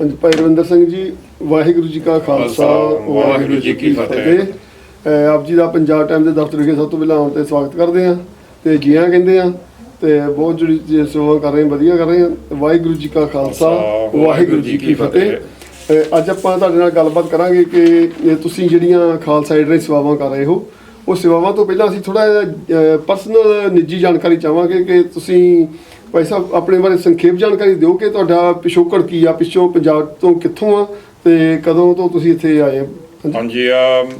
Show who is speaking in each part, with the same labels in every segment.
Speaker 1: ਹਾਂਜੀ ਭਾਈ ਰਵਿੰਦਰ ਸਿੰਘ ਜੀ ਵਾਹਿਗੁਰੂ ਜੀ ਕਾ ਖਾਲਸਾ
Speaker 2: ਵਾਹਿਗੁਰੂ ਜੀ ਕੀ ਫਤਿਹ।
Speaker 1: ਆਪ ਜੀ ਦਾ ਪੰਜਾਬ ਟਾਈਮ ਦੇ ਦਫ਼ਤਰ ਵਿਖੇ ਸਭ ਤੋਂ ਪਹਿਲਾਂ ਆਉਣ ਤੇ ਸਵਾਗਤ ਕਰਦੇ ਆ ਤੇ ਜੀਆਂ ਕਹਿੰਦੇ ਆ ਤੇ ਬਹੁਤ ਜਿਹੜੀ ਜੀ ਸੇਵਾ ਕਰ ਰਹੇ ਵਧੀਆ ਕਰ ਰਹੇ ਆ ਵਾਹਿਗੁਰੂ ਜੀ ਕਾ ਖਾਲਸਾ ਵਾਹਿਗੁਰੂ ਜੀ ਕੀ ਫਤਿਹ। ਅੱਜ ਆਪਾਂ ਤੁਹਾਡੇ ਨਾਲ ਗੱਲਬਾਤ ਕਰਾਂਗੇ ਕਿ ਤੁਸੀਂ ਜਿਹੜੀਆਂ ਖਾਲਸਾ ਏਡ ਸੇਵਾਵਾਂ ਕਰ ਰਹੇ ਹੋ ਉਹ ਸੇਵਾਵਾਂ ਤੋਂ ਪਹਿਲਾਂ ਅਸੀਂ ਥੋੜਾ ਜਿਹਾ ਪਰਸਨਲ ਨਿੱਜੀ ਜਾਣਕਾਰੀ ਚਾਹਾਂਗੇ ਕਿ ਤੁਸੀਂ ਭਾਈ ਸਾਹਿਬ ਆਪਣੇ ਬਾਰੇ ਸੰਖੇਪ ਜਾਣਕਾਰੀ ਦਿਓ ਕਿ ਤੁਹਾਡਾ ਪਿਛੋਕੜ ਕੀ ਆ? ਪਿੱਛੋਂ ਪੰਜਾਬ ਤੋਂ ਕਿੱਥੋਂ ਆ ਤੇ ਕਦੋਂ ਤੋਂ ਤੁਸੀਂ ਇੱਥੇ ਆਏ ਆ ਹਾਂਜੀ।
Speaker 2: ਹਾਂਜੀ ਅਮ,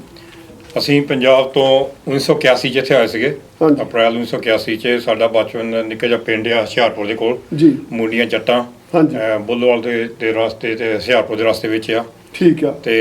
Speaker 2: ਅਸੀਂ ਪੰਜਾਬ ਤੋਂ 1981 ਚ ਇੱਥੇ ਆਏ ਸੀਗੇ।
Speaker 1: ਹਾਂਜੀ।
Speaker 2: ਅਪ੍ਰੈਲ 1981 ਚ ਸਾਡਾ ਬਚਪਨ ਨਿੱਕਾ ਜਿਹਾ ਪਿੰਡ ਆ ਹੁਸ਼ਿਆਰਪੁਰ ਦੇ ਕੋਲ।
Speaker 1: ਜੀ।
Speaker 2: ਮੁੰਡੀਆਂ ਜੱਟਾਂ
Speaker 1: ਹਾਂਜੀ।
Speaker 2: ਬੁੱਲੋਵਾਲ ਦੇ ਦੇ ਰਸਤੇ ਤੇ ਹੁਸ਼ਿਆਰਪੁਰ ਦੇ ਰਸਤੇ ਵਿੱਚ ਆ।
Speaker 1: ਠੀਕ ਆ।
Speaker 2: ਤੇ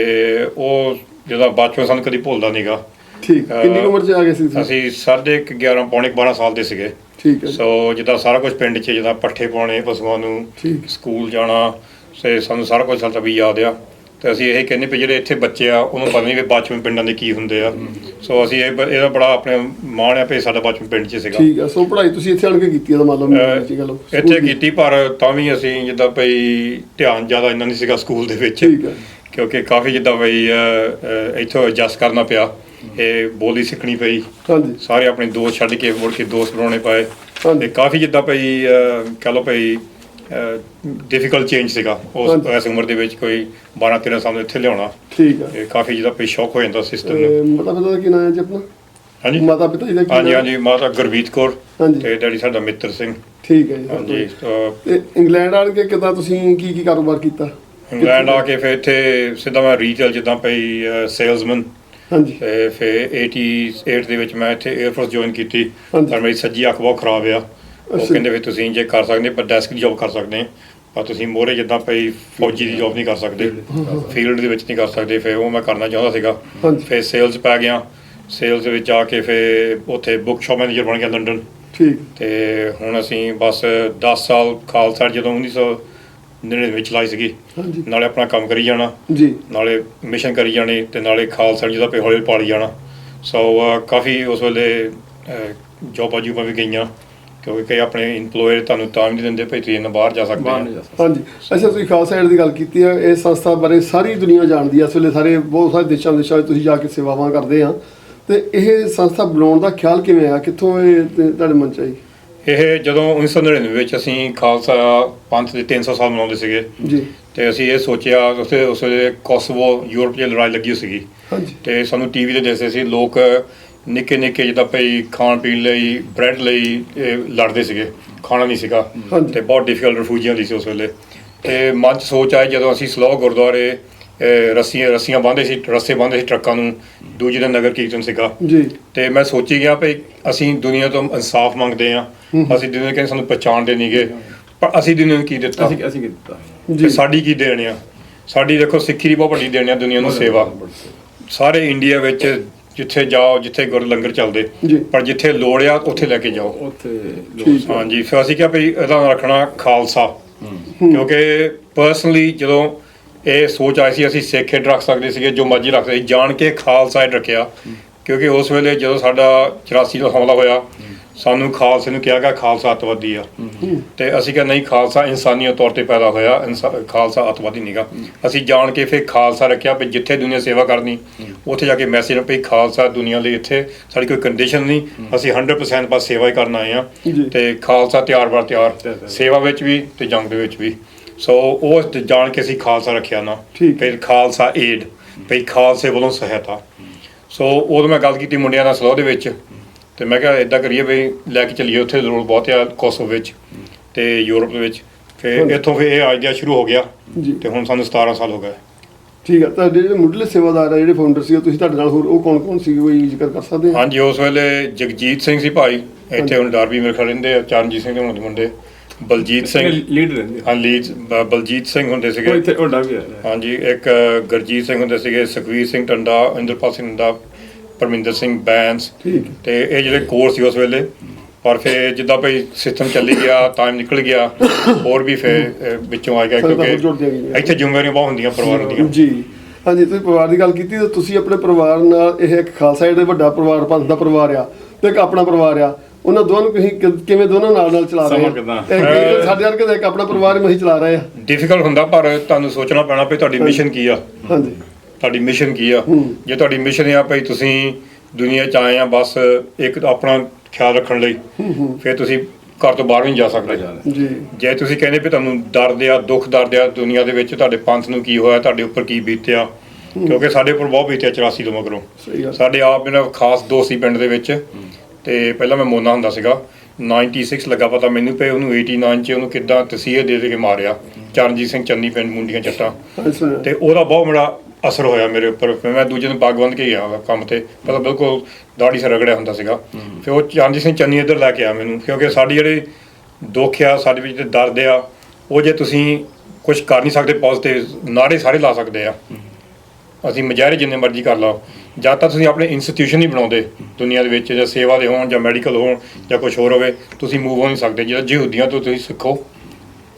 Speaker 2: ਉਹ ਜਿਹਦਾ ਬਚਪਨ ਸਾਨੂੰ ਕਦੀ ਭੁੱਲਦਾ ਨਹੀਂਗਾ
Speaker 1: ਠੀਕ। ਕਿੰਨੀ ਕੁ ਉਮਰ 'ਚ ਆ ਗਏ ਸੀ ਤੁਸੀਂ?
Speaker 2: ਅਸੀਂ ਸਾਢੇ ਕੁ 11 ਪੌਣੇ ਕੁ 12 ਸਾਲ ਦੇ ਸੀਗੇ।
Speaker 1: ਠੀਕ ਹੈ।
Speaker 2: ਸੋ ਜਿੱਦਾਂ ਸਾਰਾ ਕੁਝ ਪਿੰਡ 'ਚ ਜਿੱਦਾਂ ਪੱਠੇ ਪਾਉਣੇ ਪਸ਼ੂਆਂ ਨੂੰ
Speaker 1: ਠੀਕ।
Speaker 2: ਸਕੂਲ ਜਾਣਾ ਸੇ ਸਾਨੂੰ ਸਾਰਾ ਕੁਝ ਸਾਡਾ ਵੀ ਯਾਦ ਆ। ਤੇ ਅਸੀਂ ਇਹ ਕਹਿੰਦੇ ਵੀ ਜਿਹੜੇ ਇੱਥੇ ਬੱਚੇ ਆ ਉਹਨੂੰ ਪਤਾ ਨਹੀਂ ਵੀ ਬਚਪਨ ਪਿੰਡਾਂ ਦੇ ਕੀ ਹੁੰਦੇ ਆ। ਸੋ ਅਸੀਂ ਇਹ ਬ- ਇਹਦਾ ਬੜਾ ਆਪਣੇ ਮਾਣ ਆ ਵੀ ਸਾਡਾ ਬਚਪਨ ਪਿੰਡ 'ਚ ਸੀਗਾ।
Speaker 1: ਠੀਕ ਆ ਸੋ ਪੜ੍ਹਾਈ ਤੁਸੀਂ ਇੱਥੇ ਆਣ ਕੇ ਕੀਤੀ ਆ ਤਾਂ ਮੰਨ ਲਓ ਜੀ ਗੱਲ
Speaker 2: ਇੱਥੇ ਕੀਤੀ ਪਰ ਤਾਂ ਵੀ ਅਸੀਂ ਜਿੱਦਾਂ ਭਈ ਧਿਆਨ ਜ਼ਿਆਦਾ ਇੰਨਾ ਨਹੀਂ ਸੀਗਾ ਸਕੂਲ ਦੇ ਵਿੱਚ।
Speaker 1: ਠੀਕ ਆ।
Speaker 2: ਕਿਉਂਕਿ ਕਾਫੀ ਜਿੱਦਾਂ ਅ, ਇੱਥੋਂ ਐਡਜਸਟ ਕਰਨਾ ਪਿਆ। ਇਹ ਬੋਲੀ ਸਿੱਖਣੀ ਪਈ।
Speaker 1: ਹਾਂਜੀ।
Speaker 2: ਸਾਰੇ ਆਪਣੇ ਦੋਸਤ ਛੱਡ ਕੇ ਮੁੜ ਕੇ ਦੋਸਤ ਬਣਾਉਣੇ ਪਏ। ਤੇ ਕਾਫੀ ਜਿੱਦਾਂ ਭਈ ਕਹਿ ਲਓ ਭਈ ਡਿਫਿਕਲਟ ਚੇਂਜ ਸੀਗਾ ਉਸ। ਇਸ ਉਮਰ ਦੇ ਵਿੱਚ ਕੋਈ 12 13 ਸਾਲ ਨੂੰ ਇੱਥੇ ਲਿਆਉਣਾ।
Speaker 1: ਠੀਕ ਆ।
Speaker 2: ਤੇ ਕਾਫੀ ਜਿੱਦਾਂ ਭਈ ਸ਼ੌਕ ਹੋ ਜਾਂਦਾ ਸਿਸਟਮ ਨੂੰ।
Speaker 1: ਤੇ ਮਾਤਾ ਪਿਤਾ ਦਾ ਕੀ ਨਾਮ ਹੈ ਜੀ ਆਪਣਾ?
Speaker 2: ਹਾਂਜੀ।
Speaker 1: ਮਾਤਾ ਪਿਤਾ ਜੀ ਦਾ ਕੀ
Speaker 2: ਹਾਂਜੀ ਹਾਂਜੀ ਮਾਤਾ ਗੁਰਬੀਤ ਕੌਰ
Speaker 1: ਹਾਂਜੀ।
Speaker 2: ਤੇ ਡੈਡੀ ਸਾਡਾ ਮਿੱਤਰ ਸਿੰਘ।
Speaker 1: ਠੀਕ ਹੈ ਜੀ।
Speaker 2: ਹਾਂਜੀ
Speaker 1: ਤੇ ਇੰਗਲੈਂਡ ਆਣ ਕੇ ਕਿਦਾਂ ਤੁਸੀਂ ਕੀ ਕੀ ਕਾਰੋਬਾਰ ਕੀਤਾ?
Speaker 2: ਇੰਗਲੈਂਡ ਆ ਕੇ ਫਿਰ ਇੱਥੇ ਸਿੱਧਾ ਮੈਂ ਰੀਟੇਲ ਜਿੱਦਾਂ ਭਈ ਸੇਲਸਮੈਨ
Speaker 1: ਹਾਂਜੀ।
Speaker 2: ਤੇ ਫਿਰ 88 ਦੇ ਵਿੱਚ ਮੈਂ ਇੱਥੇ 에ਅਰਫੋਰਸ ਜੁਆਇਨ ਕੀਤੀ।
Speaker 1: ਹਾਂਜੀ।
Speaker 2: ਪਰ ਮੇਰੀ ਸੱਜੀ ਅੱਖ ਬਹੁਤ ਖਰਾਬ ਆ। ਉਹ
Speaker 1: ਅੱਛਾ।
Speaker 2: ਕਹਿੰਦੇ ਵੀ ਤੁਸੀਂ ਜੇ ਕਰ ਸਕਦੇ ਪਰ ਡੈਸਕ ਦੀ ਜੌਬ ਕਰ ਸਕਦੇ। ਆ ਪਰ ਤੁਸੀਂ ਮੋਰੇ ਜਿੱਦਾਂ ਪਈ ਫੌਜੀ ਦੀ ਜੌਬ ਨਹੀਂ ਕਰ ਸਕਦੇ। ਫੀਲਡ ਦੇ ਵਿੱਚ ਨਹੀਂ ਕਰ ਸਕਦੇ। ਫਿਰ ਉਹ ਮੈਂ ਕਰਨਾ ਚਾਹੁੰਦਾ ਸੀਗਾ।
Speaker 1: ਹਾਂਜੀ।
Speaker 2: ਫਿਰ ਸੇਲਸ ਪੈ ਗਿਆ। ਸੇਲਸ ਦੇ ਵਿੱਚ ਜਾ ਕੇ ਫਿਰ ਉੱਥੇ ਬੁੱਕ ਸ਼ਾਪ ਮੈਨੇਜਰ ਬਣ ਗਿਆ ਲੰਡਨ
Speaker 1: ਠੀਕ।
Speaker 2: ਤੇ ਹੁਣ ਅਸੀਂ ਬਸ 10 ਸਾਲ ਖਾਲਸਾ ਜਦੋਂ 1999 ਵਿੱਚ ਲਾਈ ਸੀਗੀ।
Speaker 1: ਹਾਂਜੀ।
Speaker 2: ਨਾਲੇ ਆਪਣਾ ਕੰਮ ਕਰੀ ਜਾਣਾ।
Speaker 1: ਜੀ।
Speaker 2: ਨਾਲੇ ਮਿਸ਼ਨ ਕਰੀ ਜਾਣੇ ਤੇ ਨਾਲੇ ਖਾਲਸਾ ਜਿਹਦਾ ਪੇ ਹੌਲੀ ਪਾਲੀ ਜਾਣਾ। ਸੋ ਕਾਫੀ ਉਸ ਵੇਲੇ ਜੋਬਾਂ ਜੂਬਾਂ ਵੀ ਗਈਆਂ। ਕਿਉਂਕਿ ਕਈ ਆਪਣੇ EMPLOYER ਤੁਹਾਨੂੰ ਤਾਂ ਨਹੀਂ ਦਿੰਦੇ ਭਈ ਤੁਸੀਂ ਇਹਨਾਂ ਬਾਹਰ ਜਾ ਸਕਦੇ ਆ।
Speaker 3: ਜਾ ਸਕਦਾ।
Speaker 1: ਹਾਂਜੀ। ਅੱਛਾ ਤੁਸੀਂ ਖਾਲਸਾ ਏਡ ਦੀ ਗੱਲ ਕੀਤੀ ਹੈ ਇਸ ਸੰਸਥਾ ਬਾਰੇ ਸਾਰੀ ਦੁਨੀਆ ਜਾਣਦੀ ਹੈ ਇਸ ਵੇਲੇ ਸਾਰੇ ਬਹੁਤ ਸਾਰੇ ਦੇਸ਼ਾਂ ਵਿਦੇਸ਼ਾਂ ਵਿੱਚ ਤੁਸੀਂ ਜਾ ਕੇ ਸੇਵਾਵਾਂ ਕਰਦੇ ਆ। ਤੇ ਇਹ ਸੰਸਥਾ ਬਣਾਉਣ ਦਾ ਖਿਆਲ ਕਿਵੇਂ ਆਇਆ ਕਿੱਥੋਂ ਇਹ ਤੁਹਾਡੇ ਮਨ ਚ ਆਈ?
Speaker 2: ਇਹ ਜਦੋਂ 1999 ਵਿੱਚ ਅਸੀਂ ਖਾਲਸਾ ਪੰਥ ਦੇ 300 ਸਾਲ ਮਨਾਉਂਦੇ ਸੀਗੇ
Speaker 1: ਜੀ।
Speaker 2: ਤੇ ਅਸੀਂ ਇਹ ਸੋਚਿਆ ਉਸੇ ਉਸ ਵੇਲੇ ਕੋਸੋਵੋ ਯੂਰਪ 'ਚ ਲੜਾਈ ਲੱਗੀ ਹੋਈ ਸੀਗੀ।
Speaker 1: ਹਾਂਜੀ।
Speaker 2: ਤੇ ਸਾਨੂੰ ਟੀਵੀ ਤੇ ਦੇਖਦੇ ਸੀ ਲੋਕ ਨਿੱਕੇ ਨਿੱਕੇ ਜਿੱਦਾਂ ਭਈ ਖਾਣ ਪੀਣ ਲਈ ਬ੍ਰੈਡ ਲਈ ਇਹ ਲੜਦੇ ਸੀਗੇ। ਖਾਣਾ ਨਹੀਂ ਸੀਗਾ। ਤੇ ਬਹੁਤ ਡਿਫਿਕਲਟ ਰਿਫਿਊਜੀਆਂ ਦੀ ਸੀ ਉਸ ਵੇਲੇ। ਤੇ ਮਨ 'ਚ ਸੋਚ ਆਈ ਜਦੋਂ ਅਸੀਂ ਸਲੋਹ ਗੁਰਦੁਆਰੇ ਰੱਸੀਆਂ ਰੱਸੀਆਂ ਬੰਨ੍ਹਦੇ ਸੀ ਰਸਤੇ ਬੰਨ੍ਹਦੇ ਸੀ ਟਰੱਕਾਂ ਨੂੰ। ਦੂਜੇ ਦਿਨ ਨਗਰ ਕੀਰਤਨ ਸੀਗਾ।
Speaker 1: ਜੀ।
Speaker 2: ਤੇ ਮੈਂ ਸੋਚੀ ਗਿਆ ਭਈ ਅਸੀਂ ਦੁਨੀਆ ਤੋਂ ਇਨਸਾਫ ਮੰਗਦੇ ਆ ਅਸੀਂ ਦੁਨੀਆ ਕਹਿੰਦੇ ਸਾਨੂੰ ਪਛਾਣਦੇ ਨਹੀਂਗੇ ਪਰ ਅਸੀਂ ਦੁਨੀਆ ਨੂੰ ਕੀ ਦਿੱਤਾ?
Speaker 3: ਅਸੀਂ ਅਸੀਂ ਕੀਤਾ
Speaker 1: ਜੀ।
Speaker 2: ਤੇ ਸਾਡੀ ਕੀ ਦੇਣ ਆ? ਸਾਡੀ ਦੇਖੋ ਸਿੱਖੀ ਦੀ ਬਹੁਤ ਵੱਡੀ ਦੇਣ ਆ ਦੁਨੀਆ ਨੂੰ ਸੇਵਾ। ਸਾਰੇ ਇੰਡੀਆ ਵਿੱਚ ਜਿੱਥੇ ਜਾਓ ਜਿੱਥੇ ਗੁਰ ਲੰਗਰ ਚੱਲਦੇ।
Speaker 1: ਜੀ।
Speaker 2: ਪਰ ਜਿੱਥੇ ਲੋੜ ਆ ਉੱਥੇ ਲੈ ਕੇ ਜਾਓ।
Speaker 3: ਉੱਥੇ।
Speaker 2: ਹਾਂਜੀ ਫਿਰ ਅਸੀਂ ਕਿਹਾ ਵੀ ਇਹਦਾ ਨਾਂ ਰੱਖਣਾ ਖਾਲਸਾ। ਕਿਉਂਕਿ ਪਰਸਨਲੀ ਜਦੋਂ ਇਹ ਸੋਚ ਆਈ ਸੀ ਅਸੀਂ ਸਿੱਖ ਏਡ ਰੱਖ ਸਕਦੇ ਸੀਗੇ ਜੋ ਮਰਜ਼ੀ ਰੱਖ ਸਕਦੇ ਸੀ। ਜਾਣ ਕੇ ਖਾਲਸਾ ਏਡ ਰੱਖਿਆ। ਕਿਉਂਕਿ ਉਸ ਵੇਲੇ ਜਦੋਂ ਸਾਡਾ 84 ਦਾ ਹਮਲਾ ਹੋਇਆ ਸਾਨੂੰ ਖਾਲਸੇ ਨੂੰ ਕਿਹਾ ਗਿਆ ਖਾਲਸਾ ਅੱਤਵਾਦੀ ਆ। ਤੇ ਅਸੀਂ ਕਿਹਾ ਨਹੀਂ ਖਾਲਸਾ ਇਨਸਾਨੀਅਤ ਤੌਰ ਤੇ ਪੈਦਾ ਹੋਇਆ ਖਾਲਸਾ ਅੱਤਵਾਦੀ ਨਹੀਂਗਾ ਅਸੀਂ ਜਾਣ ਕੇ ਫਿਰ ਖਾਲਸਾ ਰੱਖਿਆ ਵੀ ਜਿੱਥੇ ਦੁਨੀਆ ਸੇਵਾ ਕਰਨੀ ਉੱਥੇ ਜਾ ਕੇ ਮੈਸੇਜ ਵੀ ਖਾਲਸਾ ਦੁਨੀਆ ਲਈ ਇੱਥੇ ਸਾਡੀ ਕੋਈ ਕੰਡੀਸ਼ਨ ਨਹੀਂ ਅਸੀਂ 100% ਬਸ ਸੇਵਾ ਹੀ ਕਰਨ ਆਏ ਆ। ਤੇ ਖਾਲਸਾ ਤਿਆਰ ਬਰ ਤਿਆਰ। ਸੇਵਾ ਵਿੱਚ ਵੀ ਤੇ ਜੰਗ ਦੇ ਵਿੱਚ ਵੀ। ਸੋ ਉਹ ਤੇ ਜਾਣ ਕੇ ਅਸੀਂ ਖਾਲਸਾ ਰੱਖਿਆ ਨਾ।
Speaker 1: ਠੀਕ।
Speaker 2: ਫਿਰ ਖਾਲਸਾ ਏਡ ਵੀ ਖਾਲਸੇ ਵੱਲੋਂ ਸਹਾਇਤਾ। ਸੋ ਉਦੋਂ ਮੈਂ ਗੱਲ ਕੀਤੀ ਮੁੰਡਿਆਂ ਨਾਲ ਸਲਾਹ ਦੇ ਵਿੱਚ ਤੇ ਮੈਂ ਕਿਹਾ ਇਦਾਂ ਕਰੀਏ ਵੀ ਲੈ ਕੇ ਚੱਲੀਏ ਉੱਥੇ ਲੋੜ ਬਹੁਤ ਆ ਕੋਸੋ ਵਿੱਚ ਤੇ ਯੂਰਪ ਦੇ ਵਿੱਚ। ਫਿਰ ਇੱਥੋਂ ਫਿਰ ਇਹ ਆਈਡੀਆ ਸ਼ੁਰੂ ਹੋ ਗਿਆ
Speaker 1: ਜੀ।
Speaker 2: ਤੇ ਹੁਣ ਸਾਨੂੰ 17 ਸਾਲ ਹੋ ਗਏ।
Speaker 1: ਠੀਕ ਹੈ ਤਾਂ ਜਿਹੜੇ ਮੁੱਢਲੇ ਸੇਵਾਦਾਰ ਆ ਜਿਹੜੇ ਫਾਊਂਡਰ ਸੀ ਤੁਸੀਂ ਤੁਹਾਡੇ ਨਾਲ ਹੋਰ ਉਹ ਕੌਣ ਕੌਣ ਸੀ ਕੋਈ ਜ਼ਿਕਰ ਕਰ ਸਕਦੇ ਆ
Speaker 2: ਹਾਂਜੀ ਉਸ ਵੇਲੇ ਜਗਜੀਤ ਸਿੰਘ ਸੀ ਭਾਈ ਇੱਥੇ ਹੁਣ ਡਾਰਬੀ ਮੇਰੇ ਖੜੇ ਰਹਿੰਦੇ ਆ ਚਰਨਜੀਤ ਸਿੰਘ ਦੇ ਹੁਣ ਦੇ ਮੁੰਡੇ। ਬਲਜੀਤ ਸਿੰਘ।
Speaker 3: ਲੀਡ ਰਹਿੰਦੇ
Speaker 2: ਹਾਂ ਲੀਡ ਬ- ਬਲਜੀਤ ਸਿੰਘ ਹੁੰਦੇ
Speaker 3: ਉਹ
Speaker 2: ਸੀਗੇ
Speaker 3: ਇੱਥੇ ਉਹਦਾ ਵੀ ਹੈ।
Speaker 2: ਹਾਂਜੀ ਇੱਕ ਗਰਜੀਤ ਸਿੰਘ ਹੁੰਦੇ ਸੀਗੇ ਸੁਖਵੀਰ ਸਿੰਘ ਟੰਡਾ ਇੰਦਰਪਾਲ ਸਿੰਘ ਟੰਡਾ ਪਰਮਿੰਦਰ ਸਿੰਘ ਬੈਂਸ।
Speaker 1: ਠੀਕ ਹੈ।
Speaker 2: ਤੇ ਇਹ ਜਿਹੜੇ ਕੋਰਸ ਸੀ ਉਸ ਵੇਲੇ ਪਰ ਫਿਰ ਜਿੱਦਾਂ ਭਈ ਸਿਸਟਮ ਚੱਲੀ ਗਿਆ ਟਾਈਮ ਨਿਕਲ ਗਿਆ ਹੋਰ ਵੀ ਫਿਰ ਅਹ, ਵਿੱਚੋਂ ਆ ਗਿਆ। ਕਿਉਂਕਿ ਇੱਥੇ ਜ਼ਿੰਮੇਵਾਰੀਆਂ ਬਹੁਤ ਹੁੰਦੀਆਂ ਪਰਿਵਾਰ ਦੀਆਂ।
Speaker 1: ਜੀ। ਹਾਂਜੀ ਤੁਸੀਂ ਪਰਿਵਾਰ ਦੀ ਗੱਲ ਕੀਤੀ ਤਾਂ ਤੁਸੀਂ ਆਪਣੇ ਪਰਿਵਾਰ ਨਾਲ ਇਹ ਇੱਕ ਖਾਲਸਾ ਏਡ ਦਾ ਵੱਡਾ ਪਰਿਵਾਰ ਪੰਥ ਦਾ ਪਰਿਵਾਰ ਆ ਤੇ ਇੱਕ ਆਪਣਾ ਪਰਿਵਾਰ ਆ ਉਹਨਾਂ ਦੋਵਾਂ ਨੂੰ ਤੁਸੀਂ ਕਿ- ਕਿਵੇਂ ਦੋਨਾਂ ਨਾਲ ਨਾਲ ਚਲਾ ਰਹੇ
Speaker 3: ਸਮਾਂ
Speaker 1: ਆ
Speaker 3: ਕਿੱਦਾਂ?
Speaker 1: ਇਹ ਕਈ ਸਾਡੇ ਵਰਗੇ ਇੱਕ ਆਪਣਾ ਪਰਿਵਾਰ ਮਹੀਂ ਚਲਾ ਰਹੇ ਆ।
Speaker 2: ਡਿਫਿਕਲਟ ਹੁੰਦਾ ਪਰ ਤੁਹਾਨੂੰ ਸੋਚਣਾ ਪੈਣਾ ਵੀ ਤੁਹਾਡੀ ਮਿਸ਼ਨ ਕੀ ਆ?
Speaker 1: ਹਾਂਜੀ।
Speaker 2: ਤੁਹਾਡੀ ਮਿਸ਼ਨ ਕੀ ਆ? ਜੇ ਤੁਹਾਡੀ ਮਿਸ਼ਨ ਆ ਭਈ ਤੁਸੀਂ ਦੁਨੀਆ ਚ ਆਏ ਆ ਬਸ ਇੱਕ ਆਪਣਾ ਖਿਆਲ ਰੱਖਣ ਲਈ ਫਿਰ ਤੁਸੀਂ ਘਰ ਤੋਂ ਬਾਹਰ ਵੀ ਨਹੀਂ ਜਾ ਸਕਦੇ।
Speaker 1: ਜੀ
Speaker 2: ਜੇ। ਤੁਸੀਂ ਕਹਿੰਦੇ ਵੀ ਤੁਹਾਨੂੰ ਦਰਦ ਆ ਦੁੱਖ ਦਰਦ ਆ ਦੁਨੀਆ ਦੇ ਵਿੱਚ ਤੁਹਾਡੇ ਪੰਥ ਨੂੰ ਕੀ ਹੋਇਆ ਤੁਹਾਡੇ ਉੱਪਰ ਕੀ ਬੀਤਿਆ ਕਿਉਂਕਿ ਸਾਡੇ ਉੱਪਰ ਬਹੁਤ ਬੀਤਿਆ 84 ਤੋਂ ਮਗਰੋਂ।
Speaker 1: ਸਹੀ ਗੱਲ।
Speaker 2: ਸਾਡੇ ਆਪ ਮੇਰਾ ਖਾਸ ਦੋਸਤ ਸੀ ਪਿੰਡ ਦੇ ਵਿੱਚ। ਤੇ ਪਹਿਲਾਂ ਮੈਂ ਮੋਨਾ ਹੁੰਦਾ ਸੀਗਾ 96 ਲੱਗਾ ਪਤਾ ਮੈਨੂੰ ਪਏ ਉਹਨੂੰ 89 ਚ ਉਹਨੂੰ ਕਿੱਦਾਂ ਤਸੀਹੇ ਦੇ ਦੇ ਕੇ ਮਾਰਿਆ ਚਰਨਜੀਤ ਸਿੰਘ ਚੰਨੀ ਪਿੰਡ ਮੁੰਡੀਆਂ
Speaker 1: ਸੁਣਿਆ
Speaker 2: ਤੇ ਉਹਦਾ ਬਹੁਤ ਬੜਾ ਅਸਰ ਹੋਇਆ ਮੇਰੇ ਉੱਪਰ ਫਿਰ ਮੈਂ ਦੂਜੇ ਦਿਨ ਬੰਨ੍ਹ ਕੇ ਗਿਆ ਕੰਮ ਤੇ ਪਹਿਲਾਂ ਬਿਲਕੁਲ ਦਾੜੀ ਸੇ ਰਗੜਿਆ ਹੁੰਦਾ ਸੀਗਾ। ਫਿਰ ਉਹ ਚਰਨਜੀਤ ਸਿੰਘ ਚੰਨੀ ਇੱਧਰ ਲੈ ਕੇ ਆ ਮੈਨੂੰ ਕਿਉਂਕਿ ਸਾਡੀ ਜਿਹੜੇ ਦੁੱਖ ਆ ਸਾਡੇ ਵਿੱਚ ਦਰਦ ਆ ਉਹ ਜੇ ਤੁਸੀਂ ਕੁਝ ਕਰ ਨਹੀਂ ਸਕਦੇ ਪੋਜ਼ਿਟਿਵ ਨਾੜੇ ਸਾਰੇ ਲਾ ਸਕਦੇ ਆ। ਅਸੀਂ ਮਜਾਰੇ ਜਿੰਨੇ ਮਰਜ਼ੀ ਕਰ ਲਓ। ਜਦ ਤੱਕ ਤੁਸੀਂ ਆਪਣੇ ਇੰਸਟੀਟਿਊਸ਼ਨ ਨਹੀਂ ਬਣਾਉਂਦੇ ਦੁਨੀਆ ਦੇ ਵਿੱਚ ਜਾਂ ਸੇਵਾ ਦੇ ਹੋਣ ਜਾਂ ਮੈਡੀਕਲ ਹੋਣ ਜਾਂ ਕੁਝ ਹੋਰ ਹੋਵੇ ਤੁਸੀਂ ਮੂਵ ਹੋ ਨਹੀਂ ਸਕਦੇ। ਜਿਹੜਾ ਯਹੂਦੀਆਂ ਤੋਂ ਤੁਸੀਂ ਸਿੱਖੋ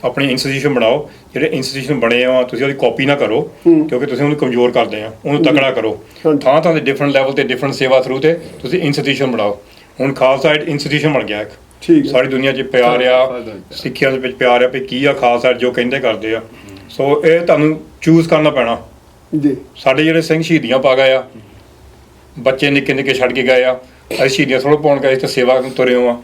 Speaker 2: ਆਪਣੀ ਇੰਸਟੀਟਿਊਸ਼ਨ ਬਣਾਓ। ਜਿਹੜੇ ਇੰਸਟੀਟਿਊਸ਼ਨ ਬਣੇ ਆ ਤੁਸੀਂ ਉਹਦੀ ਕਾਪੀ ਨਾ ਕਰੋ ਕਿਉਂਕਿ ਤੁਸੀਂ ਉਹਨੂੰ ਕਮਜ਼ੋਰ ਕਰਦੇ ਆ ਉਹਨੂੰ ਤਕੜਾ ਕਰੋ। ਥਾਂ ਥਾਂ ਦੇ ਡਿਫਰੈਂਟ ਲੈਵਲ ਤੇ ਡਿਫਰੈਂਟ ਸੇਵਾ ਥਰੂ ਤੇ ਤੁਸੀਂ ਇੰਸਟੀਟਿਊਸ਼ਨ ਬਣਾਓ। ਹੁਣ ਖਾਲਸਾ ਇੰਸਟੀਟਿਊਸ਼ਨ ਬਣ ਗਿਆ ਇੱਕ।
Speaker 1: ਠੀਕ
Speaker 2: ਸਾਰੀ ਦੁਨੀਆ 'ਚ ਪਿਆਰ ਆ। ਸਿੱਖਿਆ ਦੇ ਵਿੱਚ ਪਿਆਰ ਆ ਵੀ ਕੀ ਆ ਖਾਲਸਾ ਜੋ ਕਹਿੰਦੇ ਕਰਦੇ ਆ। ਸੋ ਇਹ ਤੁਹਾਨੂੰ ਚੂਜ਼ ਕਰਨਾ ਪੈਣਾ।
Speaker 1: ਜੀ।
Speaker 2: ਸਾਡੇ ਜਿਹੜੇ ਸਿੰਘ ਸ਼ਹੀਦੀਆਂ ਪਾ ਗਏ ਆ ਬੱਚੇ ਨਿੱਕੇ ਨਿੱਕੇ ਛੱਡ ਕੇ ਗਏ ਆ ਅਸੀਂ ਸ਼ਹੀਦੀਆਂ ਥੋੜ੍ਹਾ ਪਾਉਣ ਗਏ ਤੇ ਸੇਵਾ ਕਰਨ ਤੁਰੇ ਹਾਂ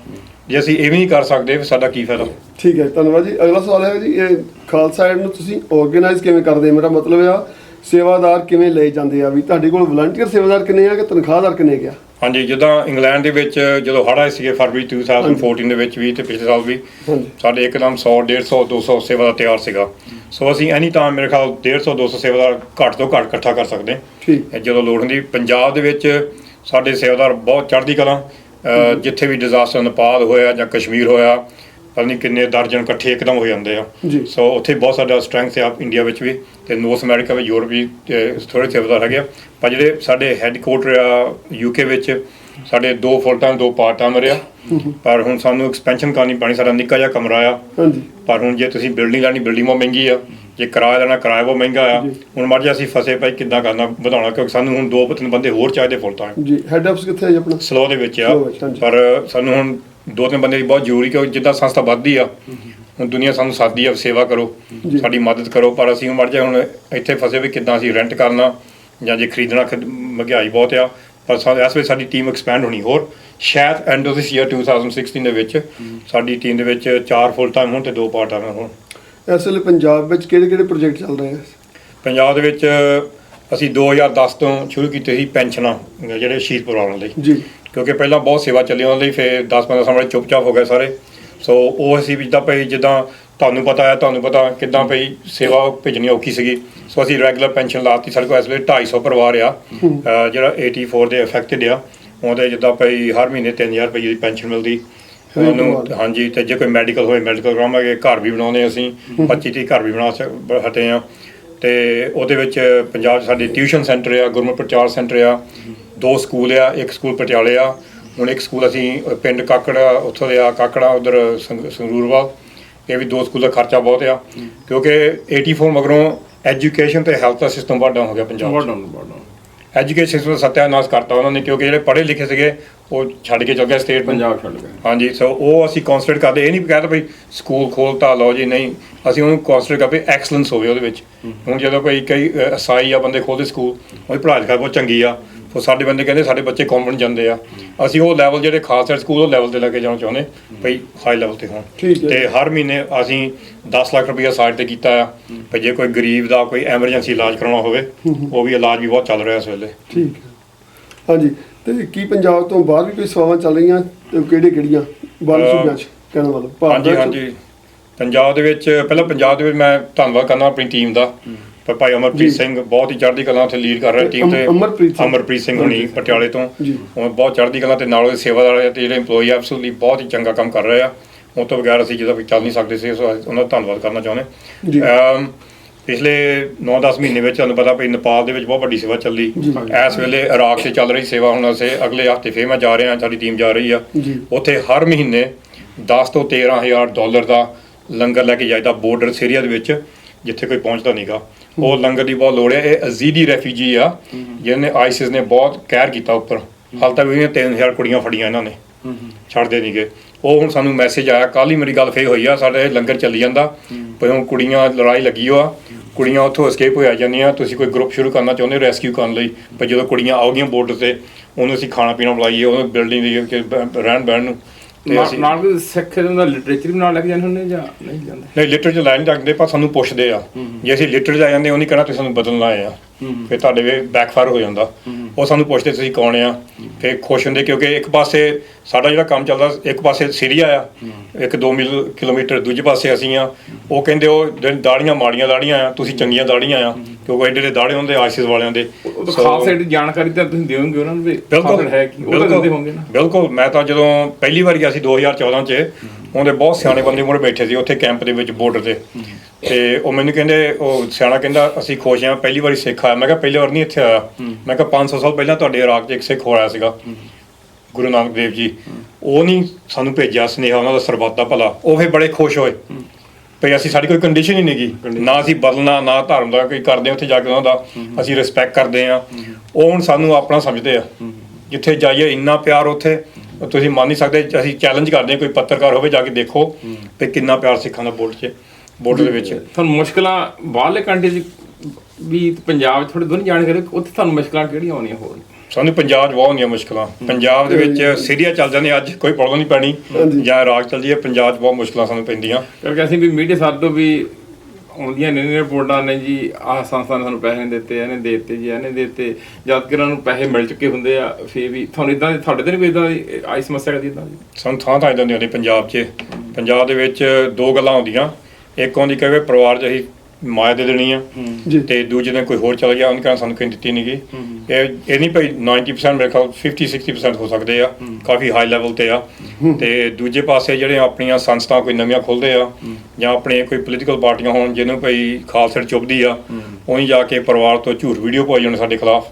Speaker 2: ਜੇ ਅਸੀਂ ਇਹ ਵੀ ਨਹੀਂ ਕਰ ਸਕਦੇ ਫਿਰ ਸਾਡਾ ਕੀ ਫਾਇਦਾ?
Speaker 1: ਠੀਕ ਹੈ ਧੰਨਵਾਦ ਜੀ। ਅਗਲਾ ਸਵਾਲ ਹੈ ਜੀ ਇਹ ਖਾਲਸਾ ਏਡ ਨੂੰ ਤੁਸੀਂ ਆਰਗੇਨਾਈਜ਼ ਕਿਵੇਂ ਕਰਦੇ ਆ? ਮੇਰਾ ਮਤਲਬ ਆ ਸੇਵਾਦਾਰ ਕਿਵੇਂ ਲਏ ਜਾਂਦੇ ਆ? ਵੀ ਤੁਹਾਡੇ ਕੋਲ ਵਲੰਟੀਅਰ ਸੇਵਾਦਾਰ ਕਿੰਨੇ ਆ ਕਿ ਤਨਖਾਹਦਾਰ ਕਿੰਨੇ ਗਿਆ
Speaker 2: ਹਾਂਜੀ ਜਿੱਦਾਂ ਇੰਗਲੈਂਡ ਦੇ ਵਿੱਚ ਜਦੋਂ ਹੜ੍ਹ ਆਏ ਸੀਗੇ ਫਰਵਰੀ 2014 ਦੇ ਵਿੱਚ ਵੀ ਤੇ ਪਿਛਲੇ ਸਾਲ ਵੀ ਸਾਡੇ ਇੱਕਦਮ 100 150 200 ਸੇਵਾਦਾਰ ਤਿਆਰ ਸੀਗਾ। ਸੋ ਅਸੀਂ ਐਨੀ ਟਾਈਮ ਮੇਰੇ ਖਿਆਲ 150 200 ਸੇਵਾਦਾਰ ਘੱਟ ਤੋਂ ਘੱਟ ਇਕੱਠਾ ਕਰ ਸਕਦੇ। ਹਾਂ
Speaker 1: ਠੀਕ
Speaker 2: ਜਦੋਂ ਲੋੜ ਹੁੰਦੀ ਪੰਜਾਬ ਦੇ ਵਿੱਚ ਸਾਡੇ ਸੇਵਾਦਾਰ ਬਹੁਤ ਚੜ੍ਹਦੀ ਕਲਾ ਜਿੱਥੇ ਵੀ ਡਿਜ਼ਾਸਟਰ ਨੇਪਾਲ ਹੋਇਆ ਜਾਂ ਕਸ਼ਮੀਰ ਹੋਇਆ ਪਤਾ ਨਹੀਂ ਕਿੰਨੇ ਦਰਜਨ ਇਕੱਠੇ ਇੱਕਦਮ ਹੋ ਜਾਂਦੇ ਆ।
Speaker 1: ਜੀ।
Speaker 2: ਸੋ ਉੱਥੇ ਬਹੁਤ ਸਾਡਾ ਸਟਰੈਂਥ ਹੈ ਇੰਡੀਆ ਵਿੱਚ ਵੀ ਤੇ ਨਾਰਥ ਅਮਰੀਕਾ ਵਿੱਚ ਯੂਰਪ ਵੀ ਥੋੜੇ ਸੇਵਾਦਾਰ ਹੈਗੇ ਆ ਪਰ ਜਿਹੜੇ ਸਾਡੇ ਹੈੱਡਕੁਆਟਰ ਆ ਯੂਕੇ ਵਿੱਚ ਸਾਡੇ ਦੋ ਫੁੱਲ ਟਾਈਮ ਦੋ ਪਾਰਟ ਟਾਈਮ ਰਿਹਾ ਪਰ ਹੁਣ ਸਾਨੂੰ ਐਕਸਪੈਂਸ਼ਨ ਕਰਨੀ ਪੈਣੀ ਸਾਡਾ ਨਿੱਕਾ ਜਿਹਾ ਕਮਰਾ ਆ।
Speaker 1: ਹਾਂਜੀ।
Speaker 2: ਪਰ ਹੁਣ ਜੇ ਤੁਸੀਂ ਬਿਲਡਿੰਗ ਲੈਣੀ ਬਿਲਡਿੰਗ ਬਹੁਤ ਮਹਿੰਗੀ ਆ। ਜੇ ਕਿਰਾਇਆ ਲੈਣਾ ਕਿਰਾਇਆ ਬਹੁਤ ਮਹਿੰਗਾ ਆ। ਹੁਣ ਮਰ ਜਾ ਅਸੀਂ ਫਸੇ ਪਏ ਕਿੱਦਾਂ ਕਰਨਾ ਵਧਾਉਣਾ ਕਿਉਂਕਿ ਸਾਨੂੰ ਹੁਣ ਦੋ ਤਿੰਨ ਬੰਦੇ ਹੋਰ ਚਾਹੀਦੇ ਫੁੱਲ ਟਾਈਮ
Speaker 1: ਜੀ ਹੈਡ ਆਫਿਸ ਕਿੱਥੇ ਹੈ ਜੀ ਆਪਣਾ?
Speaker 2: ਸਲੋ ਦੇ ਵਿੱਚ ਆ।
Speaker 1: Slow ਵਿੱਚ, ਹਾਂਜੀ।
Speaker 2: ਪਰ ਸਾਨੂੰ ਹੁਣ ਦੋ ਤਿੰਨ ਬੰਦੇ ਦੀ ਬਹੁਤ ਜ਼ਰੂਰੀ ਕਿਉਂਕਿ ਜਿੱਦਾਂ ਸੰਸਥਾ ਵੱਧਦੀ ਆ ਹੁਣ ਦੁਨੀਆ ਸਾਨੂੰ ਸਾਦੀ ਆ ਸੇਵਾ ਕਰੋ। ਸਾਡੀ ਮਦਦ ਕਰੋ ਪਰ ਅਸੀਂ ਮਰ ਜਾ ਹੁਣ ਇੱਥੇ ਫਸੇ ਵੀ ਕਿੱਦਾਂ ਅਸੀਂ ਰੈਂਟ ਕਰਨਾ ਜਾਂ ਜੇ ਖਰੀਦਣਾ ਖਰੀਦ- ਮਹਿੰਗਾਈ ਬਹੁਤ ਆ ਪਰ ਸਾ- ਇਸ ਵੇਲੇ ਸਾਡੀ ਟੀਮ ਐਕਸਪੈਂਡ ਹੋਣੀ ਹੋਰ। ਸ਼ਾਇਦ ਐਂਡ ਆਫ ਦਿਸ ਈਅਰ 2016 ਦੇ ਵਿੱਚ ਸਾਡੀ ਟੀਮ ਦੇ ਵਿੱਚ ਚਾਰ ਫੁੱਲ ਟਾਈਮ ਹੋਣ ਤੇ ਦੋ ਪਾਰਟ ਟਾਈਮ ਹੋਣ।
Speaker 1: ਇਸ ਵੇਲੇ ਪੰਜਾਬ ਵਿੱਚ ਕਿਹੜੇ ਕਿਹੜੇ ਪ੍ਰੋਜੈਕਟ ਚੱਲ ਰਹੇ ਆ?
Speaker 2: ਪੰਜਾਬ ਦੇ ਵਿੱਚ ਅਸੀਂ 2010 ਤੋਂ ਸ਼ੁਰੂ ਕੀਤੇ ਸੀ ਪੈਨਸ਼ਨਾਂ ਜਿਹੜੇ ਸ਼ਹੀਦ ਪਰਿਵਾਰਾਂ ਲਈ
Speaker 1: ਜੀ।
Speaker 2: ਕਿਉਂਕਿ ਪਹਿਲਾਂ ਬਹੁਤ ਸੇਵਾ ਚੱਲੀ ਉਹਨਾਂ ਲਈ ਫਿਰ 10-15 ਸਾਲ ਵਾਲੇ ਚੁੱਪਚਾਪ ਹੋ ਗਏ ਸਾਰੇ। ਸੋ ਉਹ ਅਸੀਂ ਵੀ ਜਿੱਦਾਂ ਭਈ ਜਿੱਦਾਂ ਤੁਹਾਨੂੰ ਪਤਾ ਹੈ ਤੁਹਾਨੂੰ ਪਤਾ ਕਿੱਦਾਂ ਭਈ ਸੇਵਾ ਭੇਜਣੀ ਔਖੀ ਸੀਗੀ। ਸੋ ਅਸੀਂ ਰੈਗੂਲਰ ਪੈਨਸ਼ਨ ਲਾਤੀ ਸਾਡੇ ਕੋਲ ਇਸ ਵੇਲੇ 250 ਪਰਿਵਾਰ ਆ। ਜਿਹੜਾ 84 ਦੇ ਅਫੈਕਟਡ ਆ। ਉਹਦੇ ਜਿੱਦਾਂ ਭਈ ਹਰ ਮਹੀਨੇ 3000 ਰੁਪਏ ਦੀ ਪੈਨਸ਼ਨ ਮਿਲਦੀ। ਉਹਨੂੰ। ਹਾਂਜੀ ਤੇ ਜੇ ਕੋਈ ਮੈਡੀਕਲ ਹੋਏ ਮੈਡੀਕਲ ਕਰਾਵਾਂਗੇ ਘਰ ਵੀ ਬਣਾਉਂਦੇ ਅਸੀਂ। 25 ਤੀਹ ਘਰ ਵੀ ਬਣਾ ਹਟੇ ਆ। ਤੇ ਉਹਦੇ ਵਿੱਚ ਪੰਜਾਬ ਸਾਡੇ ਟਿਊਸ਼ਨ ਸੈਂਟਰ ਆ ਗੁਰਮਤਿ ਪ੍ਰਚਾਰ ਸੈਂਟਰ ਆ। ਦੋ ਸਕੂਲ ਆ ਇੱਕ ਸਕੂਲ ਪਟਿਆਲੇ ਆ ਹੁਣ ਇੱਕ ਸਕੂਲ ਅਸੀਂ ਪਿੰਡ ਕਾਕੜਾ ਉੱਥੋਂ ਦੇ ਆ ਕਾਕੜਾ ਉਧਰ ਸੰਗਰੂਰਵਾਲ ਇਹ ਵੀ ਦੋ ਸਕੂਲ ਦਾ ਖਰਚਾ ਬਹੁਤ ਆ ਕਿਉਂਕਿ 84 ਮਗਰੋਂ ਐਜੂਕੇਸ਼ਨ ਤੇ ਹੈਲਥ ਦਾ ਸਿਸਟਮ ਡਾਊਨ ਹੋ ਗਿਆ Punjab
Speaker 3: warden warden
Speaker 2: education system ਦਾ ਸਤਿਆਨਾਸ਼ ਕਰਤਾ ਉਹਨਾਂ ਨੇ ਕਿਉਂਕਿ ਜਿਹੜੇ ਪੜ੍ਹੇ ਲਿਖੇ ਸੀਗੇ ਉਹ ਛੱਡ ਕੇ ਚਲ ਗਏ ਸਟੇਟ
Speaker 3: ਪੰਜਾਬ ਛੱਡ ਗਏ।
Speaker 2: ਹਾਂਜੀ ਸੋ ਉਹ ਅਸੀਂ ਕਨਸੈਂਟਰੇਟ ਕਰਦੇ ਇਹ ਨਹੀਂ ਕਹਿੰਦੇ ਭਈ ਸਕੂਲ ਖੋਲਤਾ ਲਓ ਜੀ ਨਹੀਂ ਅਸੀਂ ਉਹਨੂੰ ਕਨਸੈਂਟਰੇਟ ਕਰਦੇ ਐਕਸਲੈਂਸ ਹੋਵੇ ਉਹਦੇ ਵਿੱਚ। ਹੁਣ ਜਦੋਂ ਕੋਈ ਕਈ ਅਸਾਈ ਆ ਬੰਦੇ ਖੋਲਦੇ ਸਕੂਲ ਉਹਦੀ ਪੜ੍ਹਾਈ ਲਿਖਾਈ ਬਹੁਤ ਚੰਗੀ ਆ। ਸੋ ਸਾਡੇ ਬੰਦੇ ਕਹਿੰਦੇ ਸਾਡੇ ਬੱਚੇ ਕੌਨਫੀਡੈਂਟ ਜਾਂਦੇ ਆ। ਅਸੀਂ ਉਹ ਲੈਵਲ ਜਿਹੜੇ ਖਾਸ ਹੈ ਸਕੂਲ ਉਹ ਲੈਵਲ ਤੇ ਲੈ ਕੇ ਜਾਣਾ ਚਾਹੁੰਦੇ ਭਈ ਹਾਈ ਲੈਵਲ ਤੇ ਹੋਣ। ਤੇ ਹਰ ਮਹੀਨੇ ਅਸੀਂ 10 ਲੱਖ ਰੁਪਈਆ ਸਾਈਡ ਤੇ ਕੀਤਾ ਆ ਭਈ ਜੇ ਕੋਈ ਗਰੀਬ ਦਾ ਕੋਈ ਐਮਰਜੈਂਸੀ ਇਲਾਜ ਕਰਾਉਣਾ ਹੋਵੇ ਉਹ ਵੀ ਇਲਾਜ ਵੀ ਬਹੁਤ ਚੱਲ ਰਿਹਾ ਇਸ ਵੇਲੇ।
Speaker 1: ਠੀਕ ਹੈ। ਹਾਂਜੀ ਤੇ ਕੀ ਪੰਜਾਬ ਤੋਂ ਬਾਹਰ ਵੀ ਕੋਈ ਸੇਵਾਵਾਂ ਚੱਲ ਰਹੀਆਂ ਤੇ ਕਿਹੜੇ ਕਿਹੜੀਆਂ? ਬਾਹਰ ਸੂਬਿਆਂ ਚ ਕਹਿਣ ਵਾਲਾ
Speaker 2: ਹਾਂਜੀ? ਹਾਂਜੀ। ਪੰਜਾਬ ਦੇ ਵਿੱਚ ਪਹਿਲਾਂ ਪੰਜਾਬ ਦੇ ਵਿੱਚ ਮੈਂ ਧੰਨਵਾਦ ਕਰਨਾ ਆਪਣੀ ਟੀਮ ਦਾ। ਪਰ ਭਾਈ ਅਮਰਪ੍ਰੀਤ। ਸਿੰਘ ਬਹੁਤ ਹੀ ਚੜ੍ਹਦੀ ਕਲਾ ਉੱਥੇ ਲੀਡ ਕਰ ਰਿਹਾ ਟੀਮ ਤੇ
Speaker 1: ਅਮਰਪ੍ਰੀਤ ਸਿੰਘ।
Speaker 2: ਹੁਣੀ ਪਟਿਆਲੇ ਤੋਂ। ਉਹ ਬਹੁਤ ਚੜ੍ਹਦੀ ਕਲਾ ਤੇ ਨਾਲ ਉਹਦੇ ਸੇਵਾਦਾਰ ਤੇ ਜਿਹੜੇ EMPLOYE ਐਬਸੋਲੂਟਲੀ ਬਹੁਤ ਹੀ ਚੰਗਾ ਕੰਮ ਕਰ ਰਹੇ ਆ ਉਹ ਤੋਂ ਬਗੈਰ ਅਸੀਂ ਜਿਹਦਾ ਵੀ ਚੱਲ ਨਹੀਂ ਸਕਦੇ ਸੀ ਉਹਨਾਂ ਦਾ ਧੰਨਵਾਦ ਕਰਨਾ ਚਾਹੁੰਦੇ ਪਿਛਲੇ 9-10 ਮਹੀਨੇ ਵਿੱਚ ਤੁਹਾਨੂੰ ਪਤਾ ਵੀ ਨੇਪਾਲ ਦੇ ਵਿੱਚ ਬਹੁਤ ਵੱਡੀ ਸੇਵਾ ਚੱਲੀ। ਇਸ ਵੇਲੇ ਇਰਾਕ 'ਚ ਚੱਲ ਰਹੀ ਸੇਵਾ ਹੁਣ ਅਸੀਂ ਅਗਲੇ ਹਫ਼ਤੇ ਫੇਰ ਮੈਂ ਜਾ ਰਿਹਾ ਸਾਡੀ ਟੀਮ ਜਾ ਰਹੀ ਆ। ਉੱਥੇ ਹਰ ਮਹੀਨੇ 10 ਤੋਂ 13000 ਡਾਲਰ ਦਾ ਲੰਗਰ ਲੈ ਕੇ ਜਾਈਦਾ ਬਾਰਡਰ ਏਰੀਆ ਦੇ ਵਿੱਚ ਜਿੱਥੇ ਕੋਈ ਪਹੁੰਚਦਾ ਨਹੀਂਗਾ ਉਹ ਲੰਗਰ ਦੀ ਬਹੁਤ ਲੋੜ ਹੈ। ਇਹ ਅਜ਼ੀਦੀ ਰੈਫਿਊਜੀ ਆ। ਜਿਹਨੇ ਆਈਸਿਸ ਨੇ ਬਹੁਤ ਕਹਿਰ ਕੀਤਾ ਉੱਪਰ। ਹਾਲ ਤੱਕ ਵੀ 3000 ਕੁੜੀਆਂ ਫੜੀਆਂ ਇਹਨਾਂ ਨੇ। ਛੱਡਦੇ ਨਹੀਂਗੇ ਉਹ ਹੁਣ ਸਾਨੂੰ ਮੈਸੇਜ ਆਇਆ ਕੱਲ ਹੀ ਮੇਰੀ ਗੱਲ ਫੇਰ ਹੋਈ ਆ, ਸਾਡੇ ਲੰਗਰ ਚੱਲੀ ਜਾਂਦਾ। ਪਰ ਹੁਣ ਕੁੜੀਆਂ ਲੜਾਈ ਲੱਗੀ ਹੋ ਆ। ਕੁੜੀਆਂ ਉੱਥੋਂ ਐਸਕੇਪ ਹੋ ਜਾਂਦੀਆਂ। ਤੁਸੀਂ ਕੋਈ ਗਰੁੱਪ ਸ਼ੁਰੂ ਕਰਨਾ ਚਾਹੁੰਦੇ ਹੋ ਰੈਸਕਿਊ ਕਰਨ ਲਈ? ਪਰ ਜਦੋਂ ਕੁੜੀਆਂ ਆਉਗੀਆਂ ਬੋਰਡਰ ਤੇ, ਉਹਨੂੰ ਅਸੀਂ ਖਾਣਾ ਪੀਣਾ ਬੁਲਾਈਏ, ਉਹਨੂੰ ਬਿਲਡਿੰਗ ਦੀ, ਕਿ ਰਹਿਣ ਬਹਿਣ ਨੂੰ ਤੇ
Speaker 3: ਨਾਲ
Speaker 2: ਅਸੀਂ
Speaker 3: ਨਾਲ ਕੋਈ ਸਿੱਖ ਦਾ ਲਿਟਰੇਚਰ ਵੀ ਨਾਲ ਲੈ ਕੇ ਜਾਂਦੇ ਹੁੰਦੇ ਜਾਂ ਨਹੀਂ ਜਾਂਦੇ?
Speaker 2: ਨਹੀਂ ਲਿਟਰ ਚ ਲਾਈਨ ਜਾਂਦੇ ਪਰ ਸਾਨੂੰ ਪੁੱਛਦੇ ਆ। ਜੇ ਅਸੀਂ ਲਿਟਰ ਆ ਜਾਂਦੇ ਉਹ ਨਹੀਂ ਕਹਿਣਾ ਤੁਸੀਂ ਸਾਨੂੰ ਬਦਲਣਾ ਆਏ ਆ। ਫਿਰ ਤੁਹਾਡੇ ਵੇ ਬੈਕਫਾਇਰ ਹੋ ਜਾਂਦਾ। ਉਹ ਸਾਨੂੰ ਪੁੱਛਦੇ ਤੁਸੀਂ ਕੌਣ ਆ? ਫਿਰ ਖੁਸ਼ ਹੁੰਦੇ ਕਿਉਂਕਿ ਇੱਕ ਪਾਸੇ ਸਾਡਾ ਜਿਹੜਾ ਕੰਮ ਚੱਲਦਾ ਇੱਕ ਪਾਸੇ ਸੀਰੀਆ ਆ। ਇੱਕ 2 ਮਿਲ ਕਿਲੋਮੀਟਰ ਦੂਜੇ ਪਾਸੇ ਅਸੀਂ ਆ। ਉਹ ਕਹਿੰਦੇ ਉਹ ਦਾੜੀਆਂ ਮਾੜੀਆਂ ਦਾੜੀਆਂ ਆ ਤੁਸੀਂ ਚੰਗੀਆਂ ਦਾੜੀਆਂ ਆ। ਕਿਉਂਕਿ ਐਡੇ ਐਡੇ ਦਾੜੇ ਹੁੰਦੇ ਆਈਸਿਸ ਵਾਲਿਆਂ ਦੇ।
Speaker 3: ਖਾਸ ਸਾਈਡ ਜਾਣਕਾਰੀ ਤਾਂ ਤੁਸੀਂ ਦਿਓਗੇ ਉਹਨਾਂ ਨੂੰ ਵੀ
Speaker 2: ਬਿਲਕੁਲ।
Speaker 3: ਹੈ ਕਿ ਉਹ ਤਾਂ ਦਿੰਦੇ ਹੋਣਗੇ ਨਾ।
Speaker 2: ਬਿਲਕੁਲ। ਮੈਂ ਤਾਂ ਜਦੋਂ ਪਹਿਲੀ ਵਾਰੀ ਗਿਆ ਸੀ 2014 ਚ ਉਹਦੇ ਬਹੁਤ ਸਿਆਣੇ ਬੰਦੇ ਮੂਹਰੇ ਬੈਠੇ ਸੀ ਉੱਥੇ ਕੈਂਪ ਦੇ ਵਿੱਚ ਬਾਰਡਰ ਤੇ। ਤੇ ਉਹ ਮੈਨੂੰ ਕਹਿੰਦੇ ਉਹ ਸਿਆਣਾ ਕਹਿੰਦਾ ਅਸੀਂ ਖੁਸ਼ ਹਾਂ ਪਹਿਲੀ ਵਾਰੀ ਸਿੱਖ ਆਇਆ। ਮੈਂ ਕਿਹਾ ਪਹਿਲੀ ਵਾਰ ਨਹੀਂ ਇੱਥੇ ਆਇਆ। ਮੈਂ ਕਿਹਾ 500 ਸਾਲ ਪਹਿਲਾਂ ਤੁਹਾਡੇ ਇਰਾਕ 'ਚ ਇੱਕ ਸਿੱਖ ਹੋਇਆ ਸੀਗਾ ਗੁਰੂ ਨਾਨਕ ਦੇਵ ਜੀ। ਉਹ ਨਹੀਂ ਸਾਨੂੰ ਭੇਜਿਆ ਸੁਨੇਹਾ ਉਹਨਾਂ ਦਾ ਸਰਬੱਤ ਦਾ ਭਲਾ। ਉਹ ਫਿਰ ਬੜੇ ਖੁਸ਼ ਹੋਏ। ਭਈ ਅਸੀਂ ਸਾਡੀ ਕੋਈ ਕੰਡੀਸ਼ਨ ਹੀ ਨਹੀਂਗੀ। ਨਾ ਅਸੀਂ ਬਦਲਣਾ ਨਾ ਧਰਮ ਦਾ ਕੋਈ ਕਰਦੇ ਉੱਥੇ ਜਾ ਕੇ ਉਹਨਾਂ ਦਾ। ਅਸੀਂ ਰਿਸਪੈਕਟ ਕਰਦੇ ਆ ਉਹ ਹੁਣ ਸਾਨੂੰ ਆਪਣਾ ਸਮਝਦੇ ਆ। ਜਿੱਥੇ ਜਾਈਏ ਇੰਨਾ ਪਿਆਰ ਉੱਥੇ ਤੁਸੀਂ ਮੰਨ ਨਹੀਂ ਸਕਦੇ ਅਸੀਂ ਚੈਲੰਜ ਕਰਦੇ ਕੋਈ ਪੱਤਰਕਾਰ ਹੋਵੇ ਜਾ ਕੇ ਦੇਖੋ ਤੇ ਕਿੰਨਾ ਪਿਆਰ ਸਿੱਖਾਂ ਦਾ ਬੋਰਡ 'ਚ। ਬੋਰਡਰ ਦੇ ਵਿੱਚ।
Speaker 3: ਤੁਹਾਨੂੰ ਮੁਸ਼ਕਲਾਂ ਬਾਹਰਲੇ ਕੰਟਰੀ ਚ ਵੀ ਪੰਜਾਬ 'ਚ ਥੋੜੀ ਦੋਨੀ ਜਾਣਕਾਰੀ ਉੱਥੇ ਤੁਹਾਨੂੰ ਮੁਸ਼ਕਲਾਂ ਕਿਹੜੀਆਂ ਆਉਣੀਆਂ ਹੋਰ?
Speaker 2: ਸਾਨੂੰ ਪੰਜਾਬ 'ਚ ਬਹੁਤ ਹੁੰਦੀਆਂ ਮੁਸ਼ਕਲਾਂ। ਪੰਜਾਬ ਦੇ ਵਿੱਚ ਸੀਰੀਆ ਚੱਲ ਜਾਂਦੇ ਅੱਜ ਕੋਈ ਪ੍ਰੋਬਲਮ ਨਹੀਂ ਪੈਣੀ ਜਾਂ ਇਰਾਕ ਚੱਲ ਜਾਈਏ ਪੰਜਾਬ 'ਚ ਬਹੁਤ ਮੁਸ਼ਕਲਾਂ ਸਾਨੂੰ ਪੈਂਦੀਆਂ।
Speaker 3: ਕਿਉਂਕਿ ਅਸੀਂ ਵੀ ਮੀਡੀਆ ਸਾਡੇ ਤੋਂ ਵੀ ਆਉਂਦੀਆਂ ਨੇ ਨੇ ਰਿਪੋਰਟਾਂ ਨੇ ਜੀ ਆਹ ਸੰਸਥਾ ਨੇ ਸਾਨੂੰ ਪੈਸੇ ਨਹੀਂ ਦਿੱਤੇ ਇਹਨੇ ਦੇ ਦਿੱਤੇ ਜੀ ਇਹਨੇ ਦੇ ਦਿੱਤੇ। ਜਦ ਕਿ ਉਹਨਾਂ ਨੂੰ ਪੈਸੇ ਮਿਲ ਚੁੱਕੇ ਹੁੰਦੇ ਆ ਫੇਰ ਵੀ ਤੁਹਾਨੂੰ ਇਦਾਂ ਤੁਹਾਡੇ ਤੇ ਨਹੀਂ ਕੋਈ ਇਦਾਂ ਦੀ ਆਈ ਸਮੱਸਿਆ ਕਦੀ ਇਦਾਂ ਦੀ?
Speaker 2: ਸਾਨੂੰ ਥਾਂ ਥਾਂ ਇਦਾਂ ਦੀਆਂ ਹੁੰਦੀਆਂ ਪੰਜਾਬ 'ਚ। ਪੰਜਾਬ ਦੇ ਵਿੱਚ ਦੋ ਗੱਲਾਂ ਹੁੰਦੀਆਂ ਇੱਕ ਹੁੰਦੀ ਕਹੇ ਪਰਿਵਾਰ 'ਚ ਅਸੀਂ ਮਾਇਆ ਦੇ ਦੇਣੀ ਆ
Speaker 1: ਜੀ।
Speaker 2: ਤੇ ਦੂਜੇ ਦਿਨ ਕੋਈ ਹੋਰ ਚਲਾ ਗਿਆ ਉਹਨੇ ਕਹਿੰਦਾ ਸਾਨੂੰ ਕੋਈ ਦਿੱਤੀ ਨਹੀਂਗੀ ਇਹ ਇਹ ਨਹੀਂ ਭਾਈ 90% ਮੇਰੇ ਖਿਆਲ 50 60% ਹੋ ਸਕਦੇ ਆ ਕਾਫੀ ਹਾਈ ਲੈਵਲ ਤੇ ਆ। ਤੇ ਦੂਜੇ ਪਾਸੇ ਜਿਹੜੇ ਆਪਣੀਆਂ ਸੰਸਥਾ ਕੋਈ ਨਵੀਆਂ ਖੋਲਦੇ ਆ ਜਾਂ ਆਪਣੇ ਕੋਈ ਪੋਲੀਟੀਕਲ ਪਾਰਟੀਆਂ ਹੋਣ ਜਿਹਨੂੰ ਕੋਈ ਖਾਲਸਾ ਚੁੱਭਦੀ ਆ ਉਹੀ ਜਾ ਕੇ ਪਰਿਵਾਰ ਤੋਂ ਝੂਠ ਵੀਡੀਓ ਪਾਈ ਜਾਣ ਸਾਡੇ ਖਿਲਾਫ।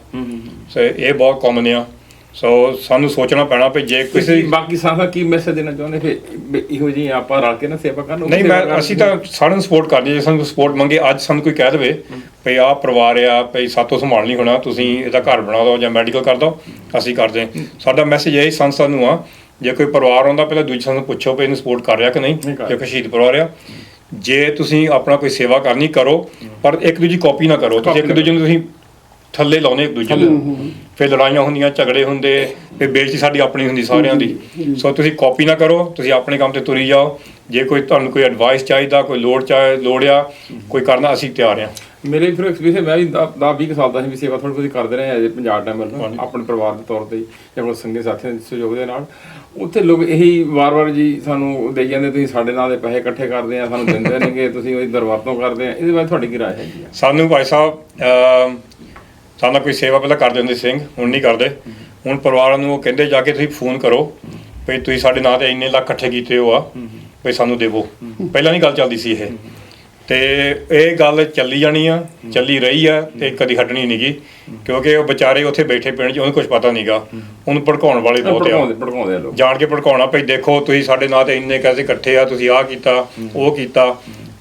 Speaker 2: ਸੋ ਇਹ ਬਹੁਤ ਕਾਮਨ ਆ। ਸੋ ਸਾਨੂੰ ਸੋਚਣਾ ਪੈਣਾ ਵੀ ਜੇ
Speaker 3: ਕਿਸੇ
Speaker 2: ਕਿਸੇ
Speaker 3: ਬਾਕੀ ਸੰਸਥਾ ਕੀ ਮੈਸੇਜ ਦੇਣਾ ਚਾਹੁੰਦੇ ਫੇਰ ਵੀ ਇਹੋ ਜਿਹੀ ਆਪਾਂ ਰਲ ਕੇ ਨਾ ਸੇਵਾ ਕਰਨ ਉਹ
Speaker 2: ਨਹੀਂ
Speaker 3: ਸੇਵਾ
Speaker 2: ਮੈਂ
Speaker 3: ਕਰਨ।
Speaker 2: ਅਸੀਂ ਤਾਂ ਸਾਰਿਆਂ ਨੂੰ ਸਪੋਰਟ ਕਰਦੇ ਹਾਂ। ਜੇ ਸਾਨੂੰ ਸਪੋਰਟ ਮੰਗੇ ਅੱਜ ਸਾਨੂੰ ਕੋਈ ਕਹਿ ਦੇਵੇ ਭਈ ਆਹ ਪਰਿਵਾਰ ਆ ਭਈ ਸਾਤੋਂ ਸੰਭਾਲ ਨਹੀਂ ਹੋਣਾ ਤੁਸੀਂ ਇਹਦਾ ਘਰ ਬਣਾ ਦਿਓ ਜਾਂ ਮੈਡੀਕਲ ਕਰ ਦਿਓ ਅਸੀਂ ਕਰਦੇ ਹਾਂ। ਸਾਡਾ ਮੈਸੇਜ ਇਹ ਸੰਸਥਾ ਨੂੰ ਆ ਜੇ ਕੋਈ ਪਰਿਵਾਰ ਆਉਂਦਾ ਪਹਿਲਾਂ ਦੂਜੀ ਸੰਸਥਾ ਨੂੰ ਪੁੱਛੋ ਭਈ ਇਹਨੂੰ ਸਪੋਰਟ ਕਰ ਰਿਹਾ ਕਿ ਨਹੀਂ
Speaker 3: ਨਹੀਂ ਕਰ
Speaker 2: ਜੇ ਕੋਈ ਸ਼ਹੀਦ ਪਰਿਵਾਰ ਆ। ਜੇ ਤੁਸੀਂ ਆਪਣਾ ਕੋਈ ਸੇਵਾ ਕਰਨੀ ਕਰੋ ਪਰ ਇੱਕ ਦੂਜੀ ਕਾਪੀ ਨਾ ਕਰੋ ਤੁਸੀਂ ਇੱਕ ਦੂਜੇ ਨੂੰ ਤੁਸੀਂ ਥੱਲੇ ਲਾਉਨੇ ਇੱਕ ਦੂਜੇ ਨੂੰ। ਫਿਰ ਲੜਾਈਆਂ ਹੁੰਦੀਆਂ ਝਗੜੇ ਹੁੰਦੇ ਫਿਰ ਬੇਇੱਜ਼ਤੀ ਸਾਡੀ ਆਪਣੀ ਹੁੰਦੀ ਸਾਰਿਆਂ ਦੀ। ਸੋ ਤੁਸੀਂ ਕਾਪੀ ਨਾ ਕਰੋ ਤੁਸੀਂ ਆਪਣੇ ਕੰਮ ਤੇ ਤੁਰੀ ਜਾਓ। ਜੇ ਕੋਈ ਤੁਹਾਨੂੰ ਕੋਈ ਐਡਵਾਈਸ ਚਾਹੀਦਾ ਕੋਈ ਲੋੜ ਚਾਹੇ ਲੋੜਿਆ ਕੋਈ ਕਰਨਾ ਅਸੀਂ ਤਿਆਰ ਹਾਂ।
Speaker 3: ਮੇਰੇ ਫਿਰ ਐਕਸਪੀਰੀਅੰਸ ਮੈਂ ਵੀ 10 20 ਸਾਲ ਦਾ ਸੀ ਵੀ ਸੇਵਾ ਥੋੜੀ ਬਹੁਤੀ ਕਰਦੇ ਰਹੇ ਅਜੇ ਪੰਜਾਬ ਟਾਈਮ ਵੱਲੋਂ ਆਪਣੇ ਪਰਿਵਾਰ ਦੇ ਤੌਰ ਤੇ ਜਾਂ ਆਪਣੇ ਸੰਗੀ ਸਾਥੀਆਂ ਦੇ ਸਹਿਯੋਗ ਦੇ ਨਾਲ। ਉੱਥੇ ਲੋਕ ਇਹੀ ਵਾਰ-ਵਾਰ ਜੀ ਸਾਨੂੰ ਦੇਈ ਜਾਂਦੇ ਤੁਸੀਂ ਸਾਡੇ ਨਾਲ ਦੇ ਪੈਸੇ ਇਕੱਠੇ ਕਰਦੇ ਆ ਸਾਨੂੰ ਦਿੰਦੇ ਨਹੀਂਗੇ ਤੁਸੀਂ ਉਹਦੀ ਦਰਵਰਤੋਂ ਕਰਦੇ ਆ। ਇਹਦੇ ਬਾਰੇ ਤੁਹਾਡੀ ਕੀ ਰਾਏ ਹੈਗੀ ਆ?
Speaker 2: ਸਾਨੂੰ ਭਾਈ ਸਾਹਿਬ ਸਾਨੂੰ ਕੋਈ ਸੇਵਾ ਪਹਿਲਾਂ ਕਰਦੇ ਹੁੰਦੇ ਸੀ ਸਿੰਘ ਹੁਣ ਨਹੀਂ ਕਰਦੇ। ਹੁਣ ਪਰਿਵਾਰਾਂ ਨੂੰ ਉਹ ਕਹਿੰਦੇ ਜਾ ਕੇ ਤੁਸੀਂ ਫੋਨ ਕਰੋ ਵੀ ਤੁਸੀਂ ਸਾਡੇ ਨਾਂ ਤੇ ਇੰਨੇ ਲੱਖ ਇਕੱਠੇ ਕੀਤੇ ਹੋ ਆ ਵੀ ਸਾਨੂੰ ਦੇਵੋ। ਪਹਿਲਾਂ ਨਹੀਂ ਗੱਲ ਚੱਲਦੀ ਸੀ ਇਹ। ਤੇ ਇਹ ਗੱਲ ਚੱਲੀ ਜਾਣੀ ਆ ਚੱਲੀ ਰਹੀ ਆ ਤੇ ਕਦੀ ਹਟਣੀ ਨਹੀਂਗੀ ਕਿਉਂਕਿ ਉਹ ਵਿਚਾਰੇ ਉੱਥੇ ਬੈਠੇ ਪਿੰਡ 'ਚ ਉਹਨੂੰ ਕੁਝ ਪਤਾ ਨਹੀਂਗਾ ਉਹਨੂੰ ਭੜਕਾਉਣ ਵਾਲੇ ਬਹੁਤ ਆ।
Speaker 3: ਭੜਕਾਉਂਦੇ ਲੋਕ।
Speaker 2: ਜਾਣ ਕੇ ਭੜਕਾਉਣਾ ਭਈ ਦੇਖੋ ਤੁਸੀਂ ਸਾਡੇ ਨਾਂ ਤੇ ਇੰਨੇ ਪੈਸੇ ਇਕੱਠੇ ਆ ਤੁਸੀਂ ਆਹ ਕੀਤਾ ਉਹ ਕੀਤਾ।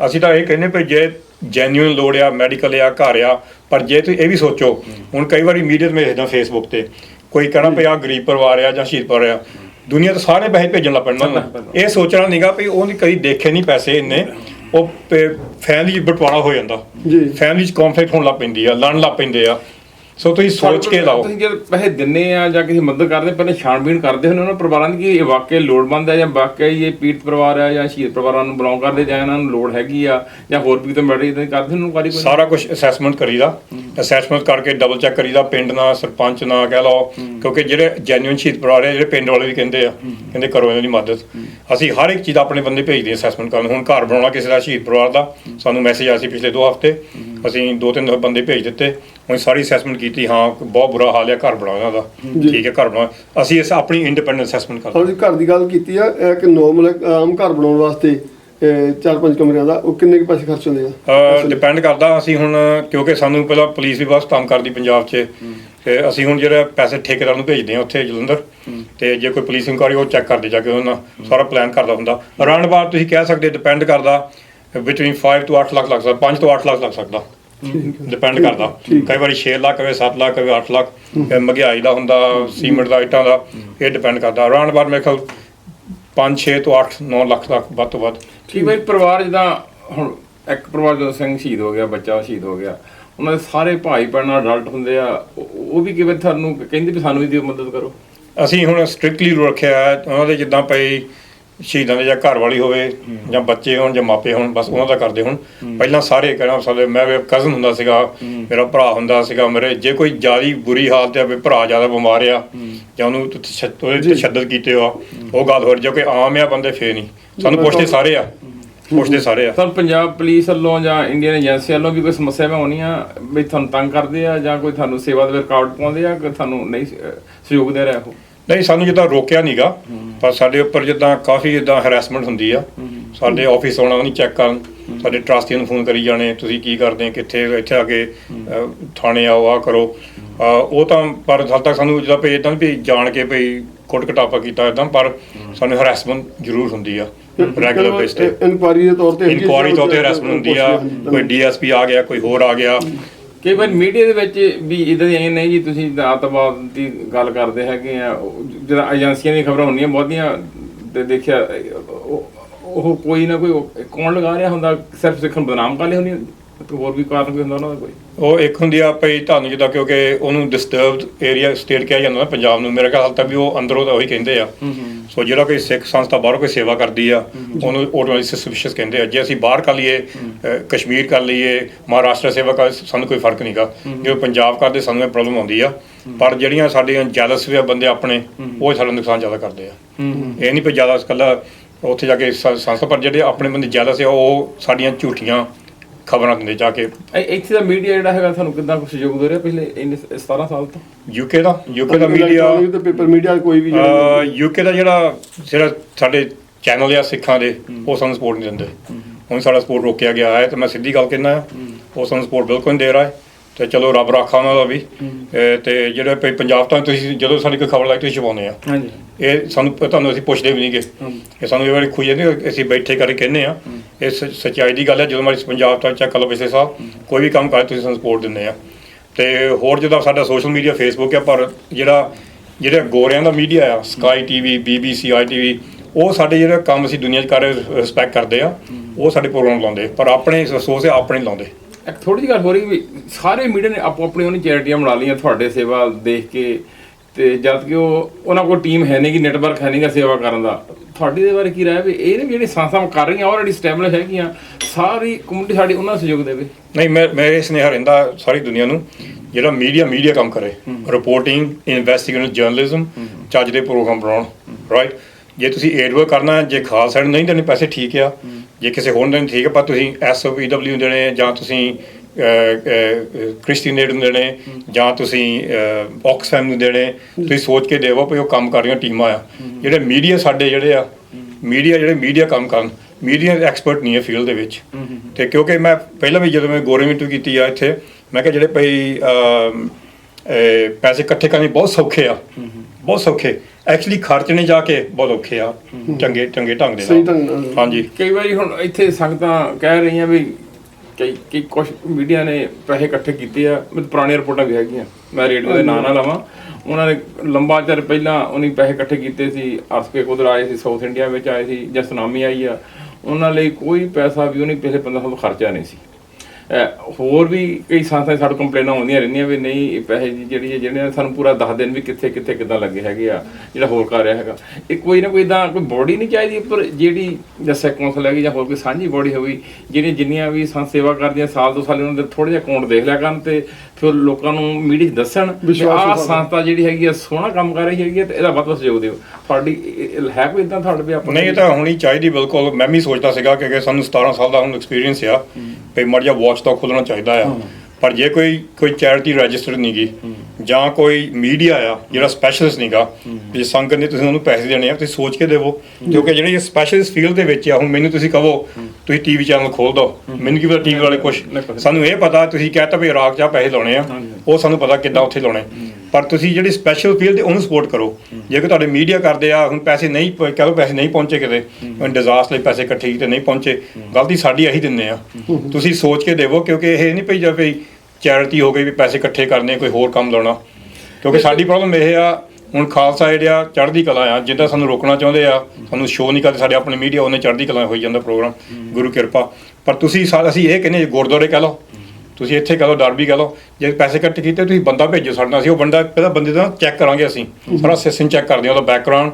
Speaker 2: ਅਸੀਂ ਤਾਂ ਇਹ ਕਹਿੰਦੇ ਭਈ ਜੇ ਜੈਨੂਇਨ ਲੋੜ ਆ ਮੈਡੀਕਲ ਆ ਘਰ ਆ ਪਰ ਜੇ ਤੁਸੀਂ ਇਹ ਵੀ ਸੋਚੋ ਹੁਣ ਕਈ ਵਾਰੀ ਮੀਡੀਆ ਤੇ ਮੈਂ ਦੇਖਦਾ ਫੇਸਬੁੱਕ ਤੇ ਕੋਈ ਕਹਿਣਾ ਭਈ ਆ ਗਰੀਬ ਪਰਿਵਾਰ ਆ ਜਾਂ ਸ਼ਹੀਦ ਪਰਿਵਾਰ ਆ ਦੁਨੀਆ ਤੋਂ ਸਾਰੇ ਪੈਸੇ ਭੇਜਣ ਲੱਗ ਪੈਣਾ। ਇਹ ਸੋਚਣਾ ਨਹੀਂਗਾ ਭਈ ਉਹਨੇ ਕਦੀ ਦੇਖੇ ਨਹੀਂ ਪੈਸੇ ਇੰਨੇ ਉਹ ਫੈਮਿਲੀ ਬਟਵਾਰਾ ਹੋ ਜਾਂਦਾ
Speaker 1: ਜੀ।
Speaker 2: ਫੈਮਿਲੀ ਚ ਕੰਫਲਿਕਟ ਹੋਣ ਲੱਗ ਪੈਂਦੀ ਆ ਲੜਨ ਲੱਗ ਪੈਂਦੇ ਆ ਸੋ ਤੁਸੀਂ ਸੋਚ ਕੇ ਲਾਓ।
Speaker 3: ਤੁਸੀਂ ਜਦ ਪੈਸੇ ਦਿੰਨੇ ਆ ਜਾਂ ਕਿਸੇ ਮਦਦ ਕਰਦੇ ਪਹਿਲਾਂ ਛਾਣਬੀਣ ਕਰਦੇ ਹੁੰਦੇ ਉਹਨਾਂ ਪਰਿਵਾਰਾਂ ਦੀ ਕਿ ਇਹ ਵਾਕਿਆ ਲੋੜਵੰਦ ਹੈ ਜਾਂ ਵਾਕਿਆ ਇਹ ਪੀੜਤ ਪਰਿਵਾਰ ਹੈ ਜਾਂ ਸ਼ਹੀਦ ਪਰਿਵਾਰਾਂ ਨੂੰ ਬਿਲੋਂਗ ਕਰਦੇ ਜਾਂ ਇਹਨਾਂ ਨੂੰ ਲੋੜ ਹੈਗੀ ਆ ਜਾਂ ਹੋਰ ਵੀ ਤਾਂ ਮੈਡੀ ਇਦਾਂ ਕਰਦੇ ਨੂੰ ਕੋਈ?
Speaker 2: ਸਾਰਾ ਕੁਝ ਅਸੈਸਮੈਂਟ ਕਰੀਦਾ। ਅਸੈਸਮੈਂਟ ਕਰਕੇ ਡਬਲ ਚੈੱਕ ਕਰੀਦਾ ਪਿੰਡ ਨਾਲ ਸਰਪੰਚ ਨਾਲ ਕਹਿ ਲਓ। ਕਿਉਂਕਿ ਜਿਹੜੇ ਜੈਨੂਇਨ ਸ਼ਹੀਦ ਪਰਿਵਾਰ ਹੈ ਜਿਹੜੇ ਪਿੰਡ ਵਾਲੇ ਵੀ ਕਹਿੰਦੇ ਆ ਕਹਿੰਦੇ ਕਰੋ ਇਹਨਾਂ ਦੀ ਮਦਦ। ਅਸੀਂ ਹਰ ਇੱਕ ਚੀਜ਼ ਦਾ ਆਪਣੇ ਬੰਦੇ ਭੇਜਦੇ ਅਸੈਸਮੈਂਟ ਕਰਨ। ਹੁਣ ਘਰ ਬਣਾਉਣਾ ਕਿਸੇ ਦਾ ਸ਼ਹੀਦ ਪਰਿਵਾਰ ਦਾ ਸਾਨੂੰ ਮੈਸੇਜ ਆਇਆ ਸੀ ਪਿਛਲੇ 2 ਹਫ਼ਤੇ। ਅਸੀਂ ਦੋ ਤਿੰਨ ਬੰਦੇ ਭੇਜ ਦਿੱਤੇ। ਹੁਣ ਸਾਰੀ ਅਸੈਸਮੈਂਟ ਕੀਤੀ ਹਾਂ ਬਹੁਤ ਬੁਰਾ ਹਾਲ ਹੈ ਘਰ ਇਹਨਾਂ ਦਾ। ਠੀਕ ਹੈ ਘਰ ਬਣਾਓ ਅਸੀਂ ਇਸ ਆਪਣੀ ਇੰਡੀਪੈਂਡੈਂਟ ਅਸੈਸਮੈਂਟ ਕਰਦੇ
Speaker 1: ਹਾਂ। ਜੀ ਘਰ ਦੀ ਗੱਲ ਕੀਤੀ ਆ ਇੱਕ ਨੋਰਮਲ ਆਮ ਘਰ ਬਣਾਉਣ ਵਾਸਤੇ ਚਾਰ ਪੰਜ ਕਮਰਿਆਂ ਦਾ ਉਹ ਕਿੰਨੇ ਕੁ ਪੈਸੇ ਖਰਚ ਹੁੰਦੇ ਆ?
Speaker 2: ਡਿਪੈਂਡ ਕਰਦਾ ਅਸੀਂ ਹੁਣ ਕਿਉਂਕਿ ਸਾਨੂੰ ਪਹਿਲਾਂ ਪੁਲਿਸ ਵੀ ਬਹੁਤ ਕੰਮ ਕਰਦੀ ਪੰਜਾਬ 'ਚ। ਤੇ ਅਸੀਂ ਹੁਣ ਜਿਹੜੇ ਪੈਸੇ ਠੇਕੇਦਾਰ ਨੂੰ ਭੇਜਦੇ ਆ ਉੱਥੇ ਜਲੰਧਰ। ਤੇ ਜੇ ਕੋਈ ਪੁਲਿਸ ਇਨਕੁਆਰੀ ਉਹ ਚੈੱਕ ਕਰਦੇ ਜਾ ਕੇ ਉਹਨਾਂ ਸਾਰਾ ਪਲਾਨ ਕਰਦਾ ਹੁੰਦਾ। ਅਰਾਊਂਡ ਬਾਅਦ ਤੁਸੀਂ ਕਹਿ ਸਕਦੇ ਡਿਪੈਂਡ ਕਰਦਾ ਬਿਟਵੀਨ 5 ਤੋਂ 8 ਲੱਖ ਲੱਗ ਸਕਦਾ 5 ਤੋਂ 8 ਲੱਖ ਲੱਗ ਸਕਦਾ। ਡਿਪੈਂਡ ਕਰਦਾ। ਕਈ ਵਾਰੀ 6 ਲੱਖ ਹੋਵੇ 7 ਲੱਖ ਹੋਵੇ 8 ਲੱਖ ਇਹ ਮਹਿੰਗਾਈ ਦਾ ਹੁੰਦਾ ਸੀਮੈਂਟ ਦਾ ਇੱਟਾਂ ਦਾ ਇਹ ਡਿਪੈਂਡ ਕਰਦਾ। ਰਾਣ ਬਾਰ ਮੇਰੇ ਖਿਆਲ 5 6 ਤੋਂ 8 9 ਲੱਖ ਤੱਕ ਵੱਧ ਤੋਂ ਵੱਧ।
Speaker 3: ਠੀਕ ਬਈ ਪਰਿਵਾਰ ਜਿੱਦਾਂ ਹੁਣ ਇੱਕ ਪਰਿਵਾਰ ਜਦੋਂ ਸਿੰਘ ਸ਼ਹੀਦ ਹੋ ਗਿਆ ਬੱਚਾ ਸ਼ਹੀਦ ਹੋ ਗਿਆ ਉਹਨਾਂ ਦੇ ਸਾਰੇ ਭਾਈ ਭੈਣਾਂ ਅਡਲਟ ਹੁੰਦੇ ਆ ਉਹ ਵੀ ਕਿਵੇਂ ਤੁਹਾਨੂੰ ਕਹਿੰਦੇ ਵੀ ਸਾਨੂੰ ਵੀ ਦਿਓ ਮਦਦ ਕਰੋ?
Speaker 2: ਅਸੀਂ ਹੁਣ ਸਟ੍ਰਿਕਟਲੀ ਰੱਖਿਆ ਉਹਨਾਂ ਦੇ ਜਿੱਦਾਂ ਪਈ ਸ਼ਹੀਦਾਂ ਦੇ ਜਾਂ ਘਰ ਵਾਲੀ ਹੋਵੇ ਜਾਂ ਬੱਚੇ ਹੋਣ ਜਾਂ ਮਾਪੇ ਹੋਣ ਬਸ ਉਹਨਾਂ ਦਾ ਕਰਦੇ ਹੁਣ। ਪਹਿਲਾਂ ਸਾਰੇ ਕਹਿਣਾ ਸਾਡੇ ਮੈਂ ਵੀ ਕਜ਼ਨ ਹੁੰਦਾ ਸੀਗਾ ਮੇਰਾ ਭਰਾ ਹੁੰਦਾ ਸੀਗਾ ਮੇਰੇ ਜੇ ਕੋਈ ਜਿਆਦੀ ਬੁਰੀ ਹਾਲਤ ਹੈ ਵੀ ਭਰਾ ਜ਼ਿਆਦਾ ਬਿਮਾਰ ਆ ਜਾਂ ਉਹਨੂੰ ਤਸ਼ੱਦਦ ਕੀਤੇ ਹੋ। ਉਹ ਗੱਲ ਹੋਰ ਜੇ ਕੋਈ ਆਮ ਆ ਬੰਦੇ ਫੇਰ ਨਹੀਂ। ਸਾਨੂੰ ਪੁੱਛਦੇ ਸਾਰੇ ਆ ਪੁੱਛਦੇ ਸਾਰੇ ਆ।
Speaker 3: ਤੁਹਾਨੂੰ ਪੰਜਾਬ ਪੁਲਿਸ ਵੱਲੋਂ ਜਾਂ ਇੰਡੀਅਨ ਏਜੰਸੀ ਵੱਲੋਂ ਵੀ ਕੋਈ ਸਮੱਸਿਆਵਾਂ ਹੋਣੀਆਂ ਵੀ ਤੁਹਾਨੂੰ ਤੰਗ ਕਰਦੇ ਆ ਜਾਂ ਕੋਈ ਤੁਹਾਨੂੰ ਸੇਵਾ ਦੇ ਵਿੱਚ ਰੁਕਾਵਟ ਪਾਉਂਦੇ ਆ ਕਿ ਤੁਹਾਨੂੰ ਨਹੀਂ ਸਹਿਯੋਗ ਦੇ ਰਿਹਾ ਉਹ?
Speaker 2: ਨਹੀਂ ਸਾਨੂੰ ਜਿੱਦਾਂ ਰੋਕਿਆ ਨਹੀਂਗਾ ਪਰ ਸਾਡੇ ਉੱਪਰ ਜਿੱਦਾਂ ਕਾਫੀ ਜਿੱਦਾਂ ਹਰੈਸਮੈਂਟ ਹੁੰਦੀ ਆ। ਸਾਡੇ ਆਫਿਸ ਆਉਣਾ ਨਹੀਂ ਚੈੱਕ ਕਰਨ ਸਾਡੇ ਟਰਸਟੀਆਂ ਨੂੰ ਫੋਨ ਕਰੀ ਜਾਣੇ ਤੁਸੀਂ ਕੀ ਕਰਦੇ ਕਿੱਥੇ ਇੱਥੇ ਆ ਕੇ ਥਾਣੇ ਆਓ ਆ ਕਰੋ। ਉਹ ਤਾਂ ਪਰ ਹਾਲ ਤੱਕ ਸਾਨੂੰ ਜਿੱਦਾਂ ਵੀ ਇਦਾਂ ਵੀ ਜਾਣ ਕੇ ਭਈ ਕੁੱਟ ਕਟਾਪਾ ਕੀਤਾ ਇਦਾਂ ਪਰ ਸਾਨੂੰ ਹਰੈਸਮੈਂਟ ਜ਼ਰੂਰ ਹੁੰਦੀ ਆ ਰੈਗੂਲਰ ਬੇਸ ਤੇ।
Speaker 1: ਇਨਕੁਆਰੀ ਦੇ ਤੌਰ ਤੇ
Speaker 2: ਇਨਕੁਆਰੀ ਤੌਰ ਤੇ ਹਰੈਸਮੈਂਟ ਹੁੰਦੀ ਆ ਕੋਈ ਡੀਐਸਪੀ ਆ ਗਿਆ ਕੋਈ ਹੋਰ ਆ ਗਿਆ।
Speaker 3: ਕਈ ਵਾਰ ਮੀਡੀਆ ਦੇ ਵਿੱਚ ਵੀ ਇਦਾਂ ਦੀ ਐਂ ਨਹੀਂ ਜੀ, ਤੁਸੀਂ ਆਤਵਾਦ ਦੀ ਗੱਲ ਕਰਦੇ ਹੈਗੇ ਆ, ਉਹ ਜਿਹੜਾ ਏਜੰਸੀਆਂ ਦੀਆਂ ਖਬਰਾਂ ਹੁੰਦੀਆਂ, ਬਹੁਤੀਆਂ ਤੇ ਦੇਖਿਆ, ਉਹ ਉਹ ਕੋਈ ਨਾ ਕੋਈ ਕੌਣ ਲਗਾ ਰਿਹਾ ਹੁੰਦਾ? ਸਿਰਫ ਸਿੱਖਣ ਬਦਨਾਮ ਕਰ ਲਿਆ ਹੁੰਦੀ ਹੋਰ ਵੀ ਕਾਰਨ ਕੋਈ ਹੁੰਦਾ ਉਹਨਾਂ ਦਾ ਕੋਈ?
Speaker 2: ਉਹ ਇੱਕ ਹੁੰਦੀ ਆ ਭਈ ਤੁਹਾਨੂੰ ਜਿੱਦਾਂ ਕਿਉਂਕਿ ਉਹਨੂੰ ਡਿਸਟਰਬਡ ਏਰੀਆ ਸਟੇਟ ਕਿਹਾ ਜਾਂਦਾ ਨਾ ਪੰਜਾਬ ਨੂੰ ਮੇਰੇ ਖਿਆਲ ਤੱਕ ਵੀ ਉਹ ਅੰਦਰੋਂ ਤਾਂ ਉਹੀ ਕਹਿੰਦੇ ਆ। ਸੋ ਜਿਹੜਾ ਕੋਈ ਸਿੱਖ ਸੰਸਥਾ ਬਾਹਰੋਂ ਕੋਈ ਸੇਵਾ ਕਰਦੀ ਆ ਉਹਨੂੰ ਆਟੋਮੈਟਿਕ ਸਸਪੀਸ਼ੀਅਸ ਕਹਿੰਦੇ ਆ। ਜੇ ਅਸੀਂ ਬਾਹਰ ਕਰ ਲਈਏ ਕਸ਼ਮੀਰ ਕਰ ਲਈਏ ਮਹਾਰਾਸ਼ਟਰ ਸੇਵਾ ਕਰ ਸਾਨੂੰ ਕੋਈ ਫ਼ਰਕ ਨਹੀਂਗਾ ਜੇ ਪੰਜਾਬ ਕਰਦੇ ਸਾਨੂੰ ਇਹ ਪ੍ਰੋਬਲਮ ਆਉਂਦੀ ਆ। ਪਰ ਜਿਹੜੀਆਂ ਸਾਡੀਆਂ ਜੈਲਸ ਵੀ ਬੰਦੇ ਆਪਣੇ ਉਹ ਸਾਡਾ ਨੁਕਸਾਨ ਜ਼ਿਆਦਾ ਕਰਦੇ ਆ। ਇਹ ਨਹੀਂ ਵੀ ਜ਼ਿਆਦਾ ਇਕੱਲਾ ਉੱਥੇ ਜਾ ਕੇ ਸੰਸਥਾ ਪਰ ਜਿਹੜੇ ਆਪਣੇ ਬੰਦੇ ਜੈਲਸ ਆ ਉਹ ਸਾਡੀਆਂ ਝੂਠੀਆਂ ਖਬਰਾਂ ਦਿੰਦੇ ਜਾ ਕੇ।
Speaker 3: ਇ- ਇੱਥੇ ਦਾ ਮੀਡੀਆ ਜਿਹੜਾ ਹੈਗਾ ਤੁਹਾਨੂੰ ਕਿੰਨਾ ਕੁ ਸਹਿਯੋਗ ਦੇ ਰਿਹਾ ਪਿਛਲੇ ਇੰਨੇ 17 ਸਾਲ ਤੋਂ?
Speaker 2: ਯੂਕੇ ਦਾ ਯੂਕੇ ਦਾ ਮੀਡੀਆ
Speaker 1: Electronic ਤੇ ਪੇਪਰ ਮੀਡੀਆ ਕੋਈ ਵੀ
Speaker 2: ਯੂਕੇ ਦਾ ਜਿਹੜਾ ਜਿਹੜਾ ਸਾਡੇ ਚੈਨਲ ਆ ਸਿੱਖਾਂ ਦੇ ਉਹ ਸਾਨੂੰ ਸਪੋਰਟ ਨਹੀਂ ਦਿੰਦੇ। ਹੁਣ ਸਾਡਾ ਸਪੋਰਟ ਰੋਕਿਆ ਗਿਆ ਹੈ ਤੇ ਮੈਂ ਸਿੱਧੀ ਗੱਲ ਕਹਿਣਾ ਆ ਉਹ ਸਾਨੂੰ ਸਪੋਰਟ ਬਿਲਕੁਲ ਨਹੀਂ ਦੇ ਰਿਹਾ ਹੈ। ਤੇ ਚਲੋ ਰੱਬ ਰਾਖਾ ਉਹਨਾਂ ਦਾ ਵੀ। ਇਹ ਤੇ ਜਿਹੜੇ ਪ- ਪੰਜਾਬ ਤੋਂ ਤੁਸੀਂ ਜਦੋਂ ਸਾਡੀ ਕੋਈ ਖਬਰ ਲੱਗਦੀ ਤੁਸੀਂ ਛਪਾਉਂਦੇ ਆ।
Speaker 3: ਹਾਂਜੀ।
Speaker 2: ਇਹ ਸਾਨੂੰ ਤੁਹਾਨੂੰ ਅਸੀਂ ਪੁੱਛਦੇ ਵੀ ਨਹੀਂਗੇ। ਇਹ ਸਾਨੂੰ ਇਹ ਵਾਰੀ ਖੁਸ਼ੀ ਨਹੀਂ ਅਸੀਂ ਬੈਠੇ ਕਰਕੇ ਕਹਿੰਦੇ ਆ। ਇਹ ਸ- ਸੱਚਾਈ ਦੀ ਗੱਲ ਹੈ ਜਦੋਂ ਮਾਰੀ ਪੰਜਾਬ ਤੋਂ ਚੈੱਕ ਕਰ ਲਓ ਪਿਛਲੇ ਸਾਲ ਕੋਈ ਵੀ ਕੰਮ ਕਰੇ ਤੁਸੀਂ ਸਾਨੂੰ ਸਪੋਰਟ ਦਿੰਦੇ ਆ। ਤੇ ਹੋਰ ਜਿੱਦਾਂ ਸਾਡਾ ਸੋਸ਼ਲ ਮੀਡੀਆ ਫੇਸਬੁੱਕ ਆ ਪਰ ਜਿਹੜਾ ਜਿਹੜੇ ਗੋਰਿਆਂ ਦਾ ਮੀਡੀਆ ਆ ਸਕਾਈ ਟੀਵੀ ਬੀਬੀਸੀ ਆਈਟੀਵੀ ਉਹ ਸਾਡੇ ਜਿਹੜਾ ਕੰਮ ਅਸੀਂ ਦੁਨੀਆ 'ਚ ਕਰ ਰਹੇ ਰਿਸਪੈਕਟ ਕਰਦੇ ਆ ਉਹ ਸਾਡੇ ਪ੍ਰੋਗਰਾਮ ਲਾਉਂਦੇ ਪਰ ਆਪਣੇ ਹੈ ਆਪਣੇ ਲਾਉਂਦੇ।
Speaker 3: ਇੱਕ ਥੋੜੀ ਜਿਹੀ ਗੱਲ ਹੋ ਰਹੀ ਵੀ ਸਾਰੇ ਮੀਡੀਆ ਨੇ ਆਪੋ ਆਪਣੀ ਉਹਨੀ ਚੈਰਿਟੀਆਂ ਬਣਾ ਲਈਆਂ ਤੁਹਾਡੇ ਸੇਵਾ ਦੇਖ ਕੇ ਤੇ ਜਦ ਕਿ ਉਹ ਉਹਨਾਂ ਕੋਲ ਟੀਮ ਹੈ ਨਹੀਂ ਕਿ ਨੈਟਵਰਕ ਹੈ ਨਹੀਂਗਾ ਸੇਵਾ ਕਰਨ ਦਾ। ਤੁਹਾਡੀ ਦੇ ਬਾਰੇ ਕੀ ਰਾਏ ਵੀ ਇਹ ਨੇ ਜਿਹੜੀ ਸੰਸਥਾਵਾਂ ਕਰ ਰਹੀਆਂ ਆਲਰੇਡੀ ਸਟੈਬਲਿਸ਼ ਹੈਗੀਆਂ ਸਾਰੀ ਕਮਿਊਨਿਟੀ ਸਾਡੀ ਉਹਨਾਂ ਸਹਿਯੋਗ ਦੇਵੇ
Speaker 2: ਨਹੀਂ ਮੈਂ ਮੇਰੇ ਸੁਨੇਹਾ ਰਹਿੰਦਾ ਸਾਰੀ ਦੁਨੀਆ ਨੂੰ ਜਿਹੜਾ ਮੀਡੀਆ ਮੀਡੀਆ ਕੰਮ ਕਰੇ। ਰਿਪੋਰਟਿੰਗ ਇਨਵੈਸਟੀਗੇਟਿਵ ਜਰਨਲਿਜ਼ਮ ਚੱਜ ਦੇ ਪ੍ਰੋਗਰਾਮ ਬਣਾਉਣ ਰਾਈਟ ਜੇ ਤੁਸੀਂ ਏਡ ਵਰਕ ਕਰਨਾ ਜੇ ਖਾਲਸਾ ਨੂੰ ਨਹੀਂ ਦੇਣੇ ਪੈਸੇ ਠੀਕ ਆ। ਜੇ ਕਿਸੇ ਹੋਰ ਨੂੰ ਦੇਣੇ ਠੀਕ ਆ ਪਰ ਤੁਸੀਂ ਐਸਓਪੀਡਬਲਿਊ ਦੇਣੇ ਜਾਂ ਤੁਸੀਂ ਕ੍ਰਿਸਟੀਨ ਏਡ ਨੂੰ ਦੇਣੇ ਜਾਂ ਤੁਸੀਂ ਆਕਸਫੈਮ ਨੂੰ ਦੇਣੇ ਤੁਸੀਂ ਸੋਚ ਕੇ ਦੇਵੋ ਵੀ ਉਹ ਕੰਮ ਕਰ ਰਹੀਆਂ ਟੀਮਾਂ ਆ। ਜਿਹੜੇ ਮੀਡੀਆ ਸਾਡੇ ਜਿਹੜੇ ਆ ਮੀਡੀਆ ਜਿਹੜੇ ਮੀਡੀਆ ਕੰਮ ਕਰਨ ਮੀਡੀਆ ਐਕਸਪਰਟ ਨਹੀਂ ਹੈ ਫੀਲਡ ਦੇ ਵਿੱਚ। ਤੇ ਕਿਉਂਕਿ ਮੈਂ ਪਹਿਲਾਂ ਵੀ ਜਦੋਂ ਮੈਂ ਗੌਰਮੈਂਟ ਕੀਤੀ ਆ ਇੱਥੇ ਮੈਂ ਕਿਹਾ ਜਿਹੜੇ ਭਈ ਪੈਸੇ ਇਕੱਠੇ ਕਰਨੇ ਬਹੁਤ ਸੌਖੇ ਆ। ਬਹੁਤ ਸੌਖੇ। ਐਕਚੁਅਲੀ ਖਰਚਣੇ ਜਾ ਕੇ ਬਹੁਤ ਔਖੇ ਆ। ਚੰਗੇ ਚੰਗੇ ਢੰਗ ਦੇ
Speaker 1: ਸਹੀ
Speaker 2: ਨਾਲ।
Speaker 1: ਢੰਗ ਨਾਲ।
Speaker 3: ਹਾਂਜੀ। ਕਈ ਵਾਰੀ ਹੁਣ ਇੱਥੇ ਸੰਗਤਾਂ ਕਹਿ ਰਹੀਆਂ ਵੀ ਕਈ ਕਈ ਕੁਝ ਮੀਡੀਆ ਨੇ ਪੈਸੇ ਇਕੱਠੇ ਕੀਤੇ ਆ। ਮੈਂ ਪੁਰਾਣੀਆਂ ਰਿਪੋਰਟਾਂ ਵੀ ਹੈਗੀਆਂ। ਮੈਂ ਰੇਡੀਓ ਦੇ ਨਾਂ ਨਾ ਲਵਾਂ। ਉਹਨਾਂ ਨੇ ਲੰਬਾ ਚਿਰ ਪਹਿਲਾਂ ਉਹਨੇ ਪੈਸੇ ਇਕੱਠੇ ਕੀਤੇ ਸੀ। ਅਰਥਕਵੇਕ ਉਧਰ ਆਏ ਸੀ ਸਾਊਥ ਇੰਡੀਆ ਵਿੱਚ ਆਏ ਸੀ ਜਾਂ ਸੁਨਾਮੀ ਆਈ ਆ। ਉਹਨਾਂ ਲਈ ਕੋਈ ਪੈਸਾ ਵੀ ਉਹਨੇ ਪਿਛਲੇ 15 ਸਾਲ ਤੋਂ ਖਰਚਿਆ ਨਹੀਂ ਸੀ। ਹੋਰ ਵੀ ਕਈ ਸੰਸਥਾਂ ਸਾਡੇ ਕੰਪਲੇਨਾਂ ਆਉਂਦੀਆਂ ਰਹਿੰਦੀਆਂ ਵੀ ਨਹੀਂ ਇਹ ਪੈਸੇ ਜੀ ਜਿਹੜੀ ਹੈ ਜਿਹੜੇ ਸਾਨੂੰ ਪੂਰਾ ਦੱਸ ਦੇਣ ਵੀ ਕਿੱਥੇ ਕਿੱਥੇ ਕਿੱਦਾਂ ਲੱਗੇ ਹੈਗੇ ਆ ਜਿਹੜਾ ਹੋਰ ਕਰ ਰਿਹਾ ਹੈਗਾ। ਇਹ ਕੋਈ ਨਾ ਕੋਈ ਇਦਾਂ ਕੋਈ ਬੋਡੀ ਨਹੀਂ ਚਾਹੀਦੀ ਉੱਪਰ ਜਿਹੜੀ ਜੱਸੇ ਕੌਂਸਲ ਹੈਗੀ ਜਾਂ ਹੋਰ ਕੋਈ ਸਾਂਝੀ ਬੋਡੀ ਹੋਵੇ ਜਿਹੜੀਆਂ ਜਿੰਨੀਆਂ ਵੀ ਸੰਸਥਾ ਸੇਵਾ ਕਰਦੀਆਂ ਸਾਲ ਦੋ ਸਾਲ ਉਹਨਾਂ ਦੇ ਥੋੜੇ ਜਿਹਾ ਅਕਾਊਂਟ ਦੇਖ ਲਿਆ ਕਰਨ ਤੇ ਫਿਰ ਲੋਕਾਂ ਨੂੰ ਮੀਡੀਆ 'ਚ ਦੱਸਣ ਵੀ ਆਹ। ਸੰਸਥਾ ਜਿਹੜੀ ਹੈਗੀ ਆ ਸੋਹਣਾ ਕੰਮ ਕਰ ਰਹੀ ਹੈਗੀ ਤੇ ਇਹਦਾ ਵੱਧ ਸਹਿਯੋਗ ਦਿਓ। ਤੁਹਾਡੀ ਹੈ ਕੋਈ ਇਦਾਂ ਤੁਹਾਡੇ ਵੀ ਆਪਣਾ
Speaker 2: ਨਹੀਂ ਤਾਂ ਹੋਣੀ ਚਾਹੀਦੀ ਬਿਲਕੁਲ। ਮੈਂ ਵੀ ਸੋਚਦਾ ਸੀਗਾ ਕਿ ਸਾਨੂੰ 17 ਸਾਲ ਦਾ ਹੁਣ ਐਕਸਪੀਰੀਅੰਸ ਆ ਵੀ ਮਰ ਜਾ ਵਾਚ ਤਾਂ ਖੁੱਲਣਾ ਚਾਹੀਦਾ ਆ। ਪਰ ਜੇ ਕੋਈ ਕੋਈ ਚੈਰਿਟੀ ਰਜਿਸਟਰਡ ਨਹੀਂਗੀ ਜਾਂ ਕੋਈ ਮੀਡੀਆ ਆ ਜਿਹੜਾ ਸਪੈਸ਼ਲਿਸਟ ਨਹੀਂਗਾ ਵੀ ਸੰਗਤ ਨੇ ਤੁਸੀਂ ਉਹਨੂੰ ਪੈਸੇ ਦੇਣੇ ਆ ਤੁਸੀਂ ਸੋਚ ਕੇ ਦੇਵੋ। ਕਿਉਂਕਿ ਜਿਹੜੇ ਸਪੈਸ਼ਲਿਸਟ ਫੀਲਡ ਦੇ ਵਿੱਚ ਆ ਹੁਣ ਮੈਨੂੰ ਤੁਸੀਂ ਕਹੋ ਤੁਸੀਂ ਟੀਵੀ ਚੈਨਲ ਖੋਲ ਦਿਓ ਮੈਨੂੰ ਕੀ ਪਤਾ ਟੀਵੀ ਵਾਲੇ ਕੁਝ ਸਾਨੂੰ ਇਹ ਪਤਾ ਤੁਸੀਂ ਕਹਤਾ ਵੀ ਇਰਾਕ 'ਚ ਪੈਸੇ ਲਾਉਣੇ ਆ। ਉਹ ਸਾਨੂੰ ਪਤਾ ਕਿੱਦਾਂ ਉੱਥੇ ਲਾਉਣੇ। ਪਰ ਤੁਸੀਂ ਜਿਹੜੀ ਸਪੈਸ਼ਲ ਫੀਲਡ ਉਹਨੂੰ ਸਪੋਰਟ ਕਰੋ। ਜੇ ਕਿ ਤੁਹਾਡੇ ਮੀਡੀਆ ਕਰਦੇ ਆ, ਹੁਣ ਪੈਸੇ ਨਹੀਂ ਪ- ਕਹਿ ਲਓ ਪੈਸੇ ਨਹੀਂ ਪਹੁੰਚੇ ਕਿਤੇ, ਹੁਣ ਡਿਜ਼ਾਸਟਰ ਲਈ ਪੈਸੇ ਇਕੱਠੇ ਕੀਤੇ ਨਹੀਂ ਪਹੁੰਚੇ, ਗਲਤੀ ਸਾਡੀ ਇਹੀ ਦਿੰਦੇ ਆ। ਤੁਸੀਂ ਸੋਚ ਕੇ ਦੇਵੋ, ਕਿਉਂਕਿ ਇਹ ਨਹੀਂ ਪਈ ਜਾਵੇ ਚੈਰਿਟੀ ਹੋ ਗਈ ਵੀ ਪੈਸੇ ਇਕੱਠੇ ਕਰਨੇ, ਕੋਈ ਹੋਰ ਕੰਮ ਲਾਉਣਾ। ਕਿਉਂਕਿ ਸਾਡੀ ਪ੍ਰੋਬਲਮ ਇਹ ਆ, ਹੁਣ ਖਾਲਸਾ ਏਰੀਆ ਚੜ੍ਹਦੀ ਕਲਾ ਆ, ਜਿੱਦਾਂ ਸਾਨੂੰ ਰੋਕਣਾ ਚਾਹੁੰਦੇ ਆ, ਸਾਨੂੰ ਸ਼ੋਅ ਨਹੀਂ ਕਰਦੇ, ਸਾਡੇ ਆਪਣੇ ਮੀਡੀਆ ਉਹਨੇ ਚੜ੍ਹਦੀ ਕਲਾ ਹੋਈ ਜਾਂਦਾ ਪ੍ਰੋਗਰਾਮ ਗੁਰੂ ਕਿਰਪਾ। ਪਰ ਤੁਸੀਂ ਸਾ- ਅਸੀਂ ਇਹ ਕਹਿੰਦੇ ਗੁਰਦੁਆਰੇ ਕਹਿ ਲਓ ਤੁਸੀਂ ਇੱਥੇ ਕਹਿ ਲਓ ਡਰਬੀ ਕਹਿ ਲਓ ਜੇ ਪੈਸੇ ਇਕੱਠੇ ਕੀਤੇ ਤੁਸੀਂ ਬੰਦਾ ਭੇਜੋ ਸਾਡੇ ਨਾਲ। ਅਸੀਂ ਉਹ ਬੰਦਾ ਪਹਿਲਾਂ ਬੰਦੇ ਦਾ ਚੈੱਕ ਕਰਾਂਗੇ ਅਸੀਂ। ਸਾਰਾ ਸਿਸਟਮ ਚੈੱਕ ਕਰਦੇ ਹਾਂ ਉਹਦਾ ਬੈਕਗ੍ਰਾਉਂਡ